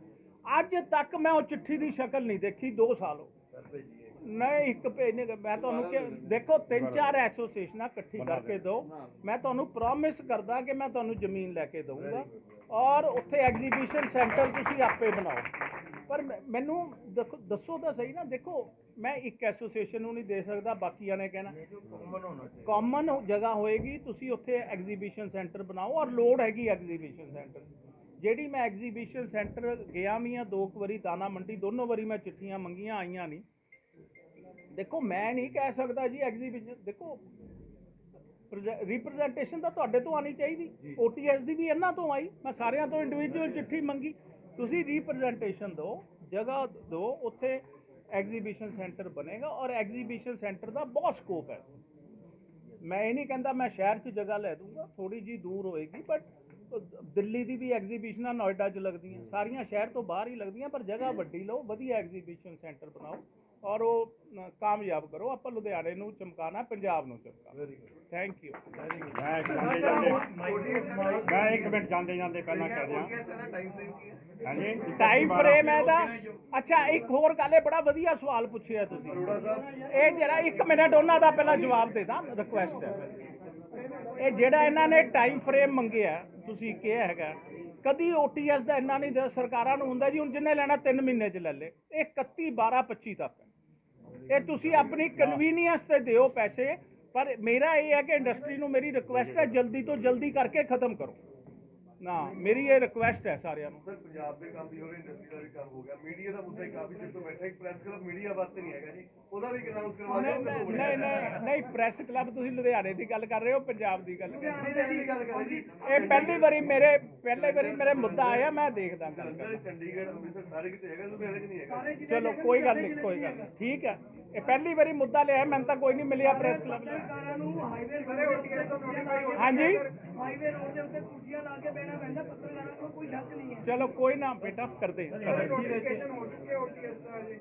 Speaker 4: ਅੱਜ ਤੱਕ ਮੈਂ ਉਹ ਚਿੱਠੀ ਦੀ ਸ਼ਕਲ ਨਹੀਂ ਦੇਖੀ 2 ਸਾਲ ਹੋ ਨਹੀਂ ਇੱਕ ਪੇਜ ਨਹੀਂ ਮੈਂ ਤੁਹਾਨੂੰ ਕਿ ਦੇਖੋ ਤਿੰਨ ਚਾਰ ਐਸੋਸੀਏਸ਼ਨਾਂ ਇਕੱਠੀ ਕਰਕੇ ਦਿਓ। ਮੈਂ ਤੁਹਾਨੂੰ ਪ੍ਰੋਮਿਸ ਕਰਦਾ ਕਿ ਮੈਂ ਤੁਹਾਨੂੰ ਜ਼ਮੀਨ ਲੈ ਕੇ ਦਊਂਗਾ। ਔਰ ਉੱਥੇ ਐਗਜ਼ੀਬਿਸ਼ਨ ਸੈਂਟਰ ਤੁਸੀਂ ਆਪੇ ਬਣਾਓ। ਪਰ ਮੈਂ- ਮੈਨੂੰ ਦੇਖੋ ਦੱਸੋ ਤਾਂ ਸਹੀ ਨਾ ਦੇਖੋ ਮੈਂ ਇੱਕ ਐਸੋਸੀਏਸ਼ਨ ਨੂੰ ਨਹੀਂ ਦੇ ਸਕਦਾ ਬਾਕੀਆਂ ਨੇ ਕਹਿਣਾ। ਕਾਮਨ ਜਗ੍ਹਾ ਹੋਏਗੀ ਤੁਸੀਂ ਉੱਥੇ ਐਗਜ਼ੀਬਿਸ਼ਨ ਸੈਂਟਰ ਬਣਾਓ ਔਰ ਲੋਡ ਹੈਗੀ ਐਗਜ਼ੀਬਿਸ਼ਨ ਸੈਂਟਰ ਜਿਹੜੀ ਮੈਂ ਐਗਜ਼ੀਬਿਸ਼ਨ ਸੈਂਟਰ ਗਿਆ ਵੀ ਆ ਦੋ ਕੁ ਵਾਰੀ ਦਾਣਾ ਮੰਡੀ ਦੋਨੋਂ ਵਾਰੀ ਮੈਂ ਚਿੱਠੀਆਂ ਮੰਗੀਆਂ ਆਈਆਂ ਨਹੀਂ। ਦੇਖੋ ਮੈਂ ਨਹੀਂ ਕਹਿ ਸਕਦਾ ਜੀ ਐਗਜ਼ੀਬਿਸ਼ਨ ਦੇਖੋ ਰਿਪਰੈਜ਼ੈਂਟੇਸ਼ਨ ਤਾਂ ਤੁਹਾਡੇ ਤੋਂ ਆਣੀ ਚਾਹੀਦੀ। ਓਟੀਐਸ ਦੀ ਵੀ ਇਹਨਾਂ ਤੋਂ ਆਈ। ਮੈਂ ਸਾਰਿਆਂ ਤੋਂ ਇੰਡੀਵਿਜੂਅਲ ਚਿੱਠੀ ਮੰਗੀ। ਤੁਸੀਂ ਰਿਪਰੈਜ਼ੈਂਟੇਸ਼ਨ ਦਿਓ ਜਗ੍ਹਾ ਦਿਓ ਉੱਥੇ ਐਗਜ਼ੀਬਿਸ਼ਨ ਸੈਂਟਰ ਬਣੇਗਾ ਔਰ ਐਗਜ਼ੀਬਿਸ਼ਨ ਸੈਂਟਰ ਦਾ ਬਹੁਤ ਸਕੋਪ ਹੈ। ਮੈਂ ਇਹ ਨਹੀਂ ਕਹਿੰਦਾ ਮੈਂ ਸ਼ਹਿਰ 'ਚ ਜਗ੍ਹਾ ਲੈ ਦੂੰਗਾ ਥੋੜੀ ਜੀ ਦੂਰ ਹੋਏਗੀ ਬਟ ਦਿੱਲੀ ਦੀ ਵੀ ਐਗਜ਼ੀਬਿਸ਼ਨਾਂ ਨੋਇਡਾ 'ਚ ਲੱਗਦੀਆਂ। ਸਾਰੀਆਂ ਸ਼ਹਿਰ ਤੋਂ ਬਾਹਰ ਹੀ ਲੱਗਦੀਆਂ ਪਰ ਜਗ੍ਹਾ ਵੱਡੀ ਲਓ ਵਧੀਆ ਐਗਜ਼ੀਬਿਸ਼ਨ ਸੈਂਟਰ ਬਣਾਓ। ਔਰ ਉਹ ਅ, ਕਾਮਯਾਬ ਕਰੋ ਆਪਾਂ ਲੁਧਿਆਣੇ ਨੂੰ ਚਮਕਾਣਾ ਪੰਜਾਬ ਨੂੰ ਚਮਕਾਣਾ ਥੈਂਕ ਯੂ
Speaker 3: ਮੈਂ ਜਾਂਦੇ ਜਾਂਦੇ ਮੈਂ ਇੱਕ ਮਿੰਟ ਜਾਂਦੇ ਜਾਂਦੇ ਪਹਿਲਾਂ ਕਰ ਦਿਆਂ ਹਾਂਜੀ
Speaker 4: ਟਾਈਮ ਫਰੇਮ ਹੈ ਦਾ ਅੱਛਾ ਇੱਕ ਹੋਰ ਗੱਲ ਹੈ ਬੜਾ ਵਧੀਆ ਸਵਾਲ ਪੁੱਛਿਆ ਤੁਸੀਂ ਇਹ ਜਿਹੜਾ 1 ਮਿੰਟ ਉਹਨਾਂ ਦਾ ਪਹਿਲਾਂ ਜਵਾਬ ਦੇ ਦਾਂ ਰਿਕੁਐਸਟ ਹੈ ਇਹ ਜਿਹੜਾ ਇਹਨਾਂ ਨੇ ਟਾਈਮ ਫਰੇਮ ਮੰਗਿਆ ਤੁਸੀਂ ਕਿਹਾ ਹੈਗਾ ਕਦੀ ਓਟੀਐਸ ਦਾ ਇੰਨਾ ਨਹੀਂ ਸਰਕਾਰਾਂ ਨੂੰ ਹੁੰਦਾ ਜੀ ਹੁਣ ਜਿੰਨੇ ਲੈਣਾ 3 ਮਹੀਨੇ ਚ ਲੈ ਲੇ ਇਹ 31 12 25 ਤੱਕ। ਇਹ ਤੁਸੀਂ ਆਪਣੀ ਕਨਵੀਨੀਅੰਸ ਤੇ ਦਿਓ ਪੈਸੇ ਪਰ ਮੇਰਾ ਇਹ ਹੈ ਕਿ ਇੰਡਸਟਰੀ ਨੂੰ ਮੇਰੀ ਰਿਕੁਐਸਟ ਹੈ ਜਲਦੀ ਤੋਂ ਜਲਦੀ ਕਰਕੇ ਖਤਮ ਕਰੋ। ਨਾ ਮੇਰੀ ਇਹ ਰਿਕੁਐਸਟ ਹੈ ਸਾਰਿਆਂ ਨੂੰ।
Speaker 5: ਸਰ ਪੰਜਾਬ ਦੇ ਕੰਮ ਵੀ ਹੋ ਇੰਡਸਟਰੀ ਦਾ ਵੀ ਕੰਮ ਹੋ ਗਿਆ। ਮੀਡੀਆ ਦਾ ਮੁੱਦਾ ਹੀ ਕਾਫੀ ਚਿਰ ਤੋਂ ਬੈਠਾ ਇੱਕ ਪ੍ਰੈਸ ਕਲੱਬ ਮੀਡੀਆ ਵਾਸਤੇ ਨਹੀਂ ਹੈਗਾ ਜੀ। ਉਹਦਾ ਵੀ ਅਨਾਉਂਸ ਕਰਵਾ ਦਿਓ
Speaker 4: ਨਹੀਂ ਨਹੀਂ ਨਹੀਂ ਪ੍ਰੈਸ ਕਲੱਬ ਤੁਸੀਂ ਲੁਧਿਆਣੇ ਦੀ ਗੱਲ ਕਰ ਰਹੇ ਹੋ ਪੰਜਾਬ ਦੀ ਗੱਲ ਕਰ ਰਹੇ
Speaker 5: ਲੁਧਿਆਣੇ ਦੀ ਗੱਲ ਕਰਾਂ ਜੀ।
Speaker 4: ਹੋ। ਇਹ ਪਹਿਲੀ ਵਾਰੀ ਮੇਰੇ ਪਹਿਲੀ ਵਾਰੀ ਮੇਰੇ ਮੁੱਦਾ ਆਇਆ ਮੈਂ ਦੇਖਦਾ ਗੱਲ
Speaker 5: ਚੰਡੀਗੜ੍ਹ ਅੰਮ੍ਰਿਤਸਰ ਸਾਰੇ ਕਿਤੇ ਹੈਗਾ ਲੁਧਿਆਣੇ 'ਚ ਨਹੀਂ ਹੈਗਾ।
Speaker 4: ਚਲੋ ਕੋਈ ਗੱਲ ਨਹੀਂ ਕੋਈ ਗੱਲ ਠੀਕ ਹੈ। ਇਹ ਪਹਿਲੀ ਵਾਰੀ ਮੁੱਦਾ ਲਿਆ ਮੈਨੂੰ ਤਾਂ ਕੋਈ ਨਹੀਂ ਮਿਲਿਆ ਪ੍ਰੈਸ ਕਲੱਬ ਚ
Speaker 6: ਹਾਈਵੇ ਸਾਰੇ ਓਟੀਐਸ ਤੋਂ
Speaker 4: ਹਾਂਜੀ।
Speaker 6: ਹਾਈਵੇ ਰੋਡ ਦੇ ਉੱਤੇ ਕੁਰਸੀਆਂ ਲਾ ਕੇ ਬਹਿਣਾ ਪੈਂਦਾ ਪੱਤਰਕਾਰਾਂ ਕੋਲ ਕੋਈ ਸ਼ੱਕ ਨਹੀਂ ਹੈ।
Speaker 4: ਚਲੋ ਕੋਈ ਨਾ ਬੇਟਾ ਕਰਦੇ ਕਰਦੇ।
Speaker 6: ਨੋਟੀਫਿਕੇਸ਼ਨ ਹੋ ਚੁੱਕੀ ਹੈ ਓਟੀਐਸ ਦਾ ਜੀ।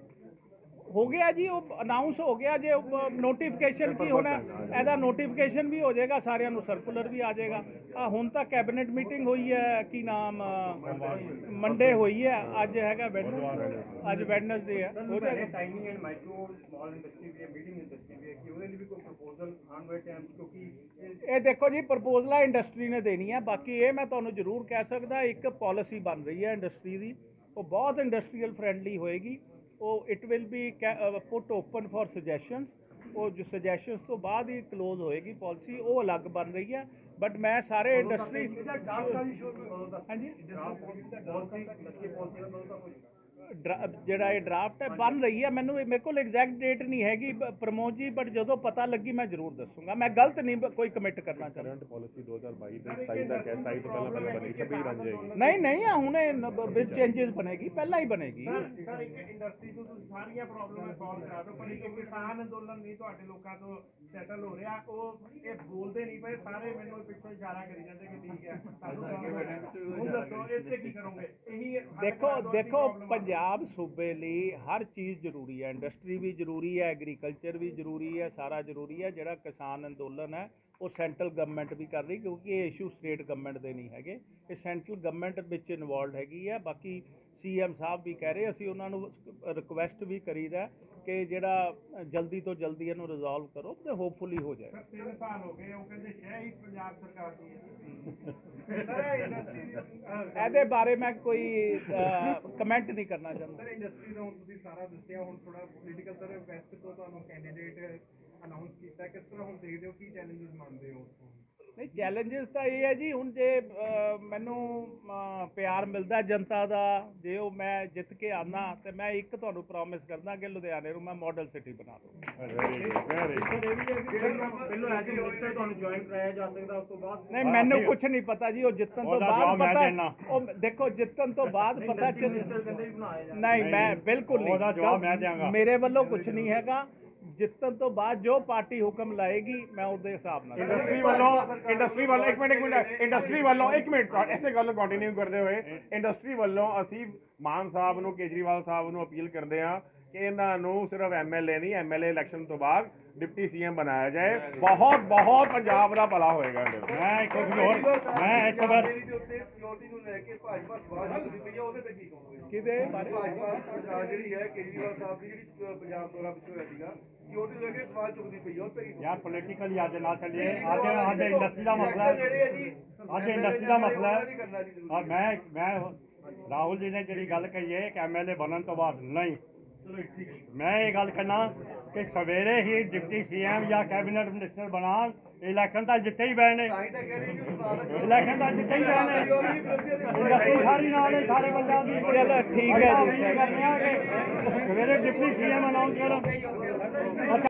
Speaker 4: ਹੋ ਗਿਆ ਜੀ ਉਹ ਅਨਾਉਂਸ ਹੋ ਗਿਆ ਜੇ ਨੋਟੀਫਿਕੇਸ਼ਨ ਕੀ ਹੋਣਾ ਇਹਦਾ ਨੋਟੀਫਿਕੇਸ਼ਨ ਵੀ ਹੋ ਜਾਏਗਾ ਸਾਰਿਆਂ ਨੂੰ ਸਰਕੂਲਰ ਵੀ ਆ ਜਾਏਗਾ। ਆ ਹੁਣ ਤਾਂ ਕੈਬਨਿਟ ਮੀਟਿੰਗ ਹੋਈ ਹੈ ਕੀ ਨਾਮ ਮੰਡੇ ਹੋਈ ਹੈ ਅੱਜ ਹੈਗਾ ਅੱਜ ਵੈਡਨਸਡੇ ਹੈ ਹੋ ਜਾਏਗਾ।
Speaker 3: Timing and micro small industry we medium industry ਵੀ ਕਿ ਉਹਦੇ ਲਈ ਵੀ ਕੋਈ ਪ੍ਰਪੋਜ਼ਲ ਆਉਣ ਵਾਲੇ ਟਾਈਮ ਕਿਉਂਕਿ ਇਹ
Speaker 4: ਦੇਖੋ ਜੀ ਪ੍ਰਪੋਜ਼ਲਾਂ ਇੰਡਸਟਰੀ ਨੇ ਦੇਣੀ ਹੈ ਬਾਕੀ ਇਹ ਮੈਂ ਤੁਹਾਨੂੰ ਜ਼ਰੂਰ ਕਹਿ ਸਕਦਾ ਇੱਕ ਪਾਲਿਸੀ ਬਣ ਰਹੀ ਹੈ ਇੰਡਸਟਰੀ ਦੀ ਉਹ ਬਹੁਤ ਇੰਡਸਟਰੀਅਲ ਫ੍ਰੈਂਡਲੀ ਹੋਏਗੀ। ਉਹ it will be put open for suggestions ਉਹ ਜੋ ਸੁਜੈਸ਼ਨਸ ਤੋਂ ਬਾਅਦ ਹੀ ਕਲੋਜ਼ ਹੋਏਗੀ ਪਾਲਿਸੀ ਉਹ ਅਲੱਗ ਬਣ ਰਹੀ ਹੈ। ਬਟ ਮੈਂ ਸਾਰੇ ਇੰਡਸਟਰੀ ਹਾਂਜੀ? ਜਿਹੜਾ ਇਹ ਡਰਾਫਟ ਹੈ ਬਣ ਰਹੀ ਹੈ। ਮੈਨੂੰ ਮੇਰੇ ਕੋਲ ਐਗਜ਼ੈਕਟ ਡੇਟ ਨਹੀਂ ਹੈਗੀ ਪ੍ਰਮੋਦ ਜੀ ਬਟ ਜਦੋਂ ਪਤਾ ਲੱਗੀ ਮੈਂ ਜ਼ਰੂਰ ਦੱਸੂਗਾ। ਮੈਂ ਗਲਤ ਨਹੀਂ ਕੋਈ ਕਮਿਟ ਕਰਨਾ ਚਾਹੁੰਦਾ।
Speaker 2: ਕਰੰਟ ਪਾਲਿਸੀ 2022 ਦੇ 27 ਤੱਕ ਹੈ 27 ਤੋਂ ਪਹਿਲਾਂ ਪਹਿਲਾਂ ਬਣੀ 26 ਬਣ ਜਾਏਗੀ।
Speaker 4: ਨਹੀਂ ਨਹੀਂ ਆ ਹੁਣੇ ਵਿੱਚ ਚੇਂਜਸ ਬਣੇਗੀ ਪਹਿਲਾਂ ਹੀ ਬਣੇਗੀ।
Speaker 7: ਸਰ ਇੱਕ ਇੰਡਸਟਰੀ ਤੋਂ ਤੁਸੀਂ ਸਾਰੀਆਂ ਪ੍ਰੋਬਲਮਾਂ ਸੋਲਵ ਕਰਾ ਦਿਓ ਪਰ ਇੱਕ ਕਿਸਾਨ ਅੰਦੋਲਨ ਨਹੀਂ ਤੁਹਾਡੇ ਲੋਕਾਂ ਤੋਂ ਸੈਟਲ ਹੋ ਰਿਹਾ। ਉਹ ਇਹ ਬੋਲਦੇ ਨਹੀਂ ਪਏ ਸਾਰੇ ਮੈਨੂੰ ਪਿੱਛੋਂ ਇਸ਼ਾਰਾ ਕਰੀ ਜਾਂਦੇ ਕਿ ਠੀਕ ਹੈ ਸਾਨੂੰ ਹੁਣ ਦੱਸੋ ਇੱਥੇ ਕੀ ਕਰੋਗੇ? ਇਹੀ
Speaker 4: ਦੇਖੋ ਦੇਖੋ। ਪੰਜਾਬ ਸੂਬੇ ਲਈ ਹਰ ਚੀਜ਼ ਜ਼ਰੂਰੀ ਹੈ। ਇੰਡਸਟਰੀ ਵੀ ਜ਼ਰੂਰੀ ਹੈ ਐਗਰੀਕਲਚਰ ਵੀ ਜ਼ਰੂਰੀ ਹੈ ਸਾਰਾ ਜ਼ਰੂਰੀ ਹੈ। ਜਿਹੜਾ ਕਿਸਾਨ ਅੰਦੋਲਨ ਹੈ ਉਹ ਸੈਂਟਰਲ ਗਵਰਨਮੈਂਟ ਵੀ ਕਰ ਰਹੀ ਕਿਉਂਕਿ ਇਹ ਇਸ਼ੂ ਸਟੇਟ ਗਵਰਨਮੈਂਟ ਦੇ ਨਹੀਂ ਹੈਗੇ। ਇਹ ਸੈਂਟਰਲ ਗਵਰਨਮੈਂਟ ਵਿੱਚ ਇਨਵੋਲਡ ਹੈਗੀ ਹੈ। ਬਾਕੀ ਸੀਐਮ ਸਾਹਿਬ ਵੀ ਕਹਿ ਰਹੇ ਅਸੀਂ ਉਹਨਾਂ ਨੂੰ ਰਿਕੁਐਸਟ ਵੀ ਕਰੀਦਾ ਕਿ ਜਿਹੜਾ ਜਲਦੀ ਤੋਂ ਜਲਦੀ ਇਹਨੂੰ ਰਿਜ਼ੋਲਵ ਕਰੋ ਤੇ ਹੋਪਫੁਲੀ ਹੋ ਜਾਏ।
Speaker 7: ਸਰ ਤਿੰਨ ਸਾਲ ਹੋ ਗਏ ਉਹ ਕਹਿੰਦੇ ਸ਼ਹਿ ਹੀ ਪੰਜਾਬ ਸਰਕਾਰ ਦੀ ਹੈ। [laughs] ਸਰ ਇੰਡਸਟਰੀ
Speaker 4: ਇਹਦੇ ਬਾਰੇ ਮੈਂ ਕੋਈ ਕਮੈਂਟ ਨਹੀਂ ਕਰਨਾ ਚਾਹੁੰਦਾ।
Speaker 7: ਸਰ ਇੰਡਸਟਰੀ ਦਾ ਹੁਣ ਤੁਸੀਂ ਸਾਰਾ ਦੱਸਿਆ, ਹੁਣ ਥੋੜਾ ਪੋਲੀਟੀਕਲ ਸਰ ਵੈਸਟ ਤੋਂ ਤੁਹਾਨੂੰ ਕੈਂਡੀਡੇਟ ਅਨਾਉਂਸ ਕੀਤਾ। ਕਿਸ ਤਰ੍ਹਾਂ ਹੁਣ ਦੇਖਦੇ ਹੋ, ਕੀ ਚੈਲੰਜਸ ਮੰਨਦੇ ਹੋ
Speaker 4: ਨਹੀਂ ਚੈਲੰਜਸ ਤਾਂ ਇਹ ਹੈ ਜੀ ਹੁਣ ਜੇ ਮੈਨੂੰ ਅ, ਪਿਆਰ ਮਿਲਦਾ ਜਨਤਾ ਦਾ ਜੇ ਉਹ ਮੈਂ ਜਿੱਤ ਕੇ ਆਨਾ ਤੇ ਮੈਂ ਇੱਕ ਤੁਹਾਨੂੰ ਪ੍ਰੋਮਿਸ ਕਰਦਾ ਕਿ ਲੁਧਿਆਣੇ ਨੂੰ ਮੈਂ ਮਾਡਲ ਸਿਟੀ ਬਣਾ ਦੂੰਗਾ
Speaker 8: ਪਹਿਲਾਂ ਐਜ਼ ਮਿਨਿਸਟਰ ਤੁਹਾਨੂੰ ਜੁਆਇਨ ਕਰਾਇਆ ਜਾ ਸਕਦਾ ਉਸ ਤੋਂ ਬਾਅਦ
Speaker 4: ਨਹੀਂ ਮੈਨੂੰ ਕੁਝ ਨਹੀਂ ਪਤਾ ਜੀ ਉਹ ਜਿੱਤਣ ਤੋਂ
Speaker 3: ਉਹਦਾ
Speaker 4: ਬਾਅਦ
Speaker 3: ਜਵਾਬ ਮੈਂ
Speaker 4: ਪਤਾ
Speaker 3: ਦੇਣਾ।
Speaker 4: ਉਹ ਦੇਖੋ ਜਿੱਤਣ ਤੋਂ ਬਾਅਦ ਪਤਾ ਚੱਲ
Speaker 8: ਮਿਨਿਸਟਰ ਕਹਿੰਦੇ ਵੀ ਬਣਾਇਆ ਜਾ
Speaker 4: ਨਹੀਂ ਮੈਂ ਬਿਲਕੁਲ ਨਹੀਂ
Speaker 3: ਉਹਦਾ ਜਵਾਬ ਮੈਂ ਦਿਆਂਗਾ।
Speaker 4: ਮੇਰੇ ਵੱਲੋਂ ਕੁਝ ਨਹੀਂ ਹੈਗਾ। ਜਿੱਤਣ ਤੋਂ ਬਾਅਦ ਜੋ ਪਾਰਟੀ ਹੁਕਮ ਲਾਏਗੀ ਮੈਂ ਉਹਦੇ ਹਿਸਾਬ ਨਾਲ
Speaker 2: ਇੰਡਸਟਰੀ ਵੱਲੋਂ ਇੰਡਸਟਰੀ ਵੱਲੋਂ ਇੱਕ ਮਿੰਟ ਇੱਕ ਮਿੰਟ ਇੰਡਸਟਰੀ ਵੱਲੋਂ ਇੱਕ ਮਿੰਟ ਐਸੇ ਗੱਲ ਨੂੰ ਕੰਟੀਨਿਊ ਕਰਦੇ ਹੋਏ ਇੰਡਸਟਰੀ ਵੱਲੋਂ ਅਸੀਂ ਮਾਨ ਸਾਹਿਬ ਨੂੰ ਕੇਜਰੀਵਾਲ ਸਾਹਿਬ ਨੂੰ ਅਪੀਲ ਕਰਦੇ ਹਾਂ ਕਿ ਇਹਨਾਂ ਨੂੰ ਸਿਰਫ ਐਮਐਲਏ ਨਹੀਂ ਐਮਐਲਏ ਇਲੈਕਸ਼ਨ ਤੋਂ ਬਾਅਦ ਡਿਪਟੀ ਸੀਐਮ ਬਣਾਇਆ ਜਾਏ। ਬਹੁਤ ਬਹੁਤ ਪੰਜਾਬ ਦਾ ਭਲਾ ਹੋਏਗਾ ਨਾਲ।
Speaker 3: ਮੈਂ ਇੱਕ ਹੋਰ ਮੈਂ ਇੱਕ ਵਾਰ
Speaker 5: ਦੇ ਉੱਤੇ ਸਿਕਿਉਰਿਟੀ ਨੂੰ ਲੈ ਕੇ ਭਾਜਪਾ ਸਵਾਲ ਚੁੱਕਦੀ ਪਈ ਆ ਉਹਦੇ ਤੇ ਕੀ ਕਹੋਗੇ?
Speaker 4: ਕਿਹਦੇ ਬਾਰੇ?
Speaker 5: ਭਾਜਪਾ ਸਰਕਾਰ ਜਿਹੜੀ ਹੈ ਕੇਜਰੀਵਾਲ ਸਾਹਿਬ ਦੀ ਜਿਹੜੀ ਪੰਜਾਬ ਦੌਰਾ ਪਿੱਛੋਂ ਹੋਇਆ ਸੀਗਾ ਸਿਕਿਉਰਿਟੀ ਲੈ ਕੇ ਸਵਾਲ ਚੁੱਕਦੀ ਪਈ ਆ ਉਹ ਤੇ
Speaker 3: ਯਾਰ ਪੋਲੀਟੀਕਲੀ ਅੱਜ ਨਾ ਚੱਲੀਏ। ਅੱਜ ਅੱਜ ਇੰਡਸਟਰੀ ਦਾ ਮਸਲਾ ਅੱਜ ਇੰਡਸਟਰੀ ਦਾ ਮਸਲਾ ਹੈ। ਮੈਂ ਮੈਂ ਰਾਹੁਲ ਜੀ ਨੇ ਜਿਹੜੀ ਗੱਲ ਕਹੀ ਹੈ ਕਿ ਐਮਐਲਏ ਬਣਨ ਤੋਂ ਬਾਅਦ ਨਹੀਂ। ਮੈਂ ਇਹ ਗੱਲ ਕਹਿਣਾ ਕਿ ਸਵੇਰੇ ਹੀ ਡਿਪਟੀ ਸੀਐਮ ਜਾਂ ਕੈਬਨਿਟ ਮਿਨਿਸਟਰ ਬਣਾਉਣ ਇਲੈਕਸ਼ਨ ਤਾਂ ਜਿੱਤੇ ਹੀ ਬੈਣੇ ਇਲੈਕਸ਼ਨ ਤਾਂ ਜਿੱਤੇ ਹੀ ਬੈਣੇ ਸਾਰੀ ਨਾਲ ਹੈ ਸਾਰੇ ਬੰਦਿਆਂ ਦੀ
Speaker 4: ਚਲੋ ਠੀਕ ਹੈ ਜੀ।
Speaker 3: ਕਰਨੇ ਸਵੇਰੇ ਡਿਪਟੀ ਸੀਐਮ ਅਨਾਉਂਸ ਕਰੋ।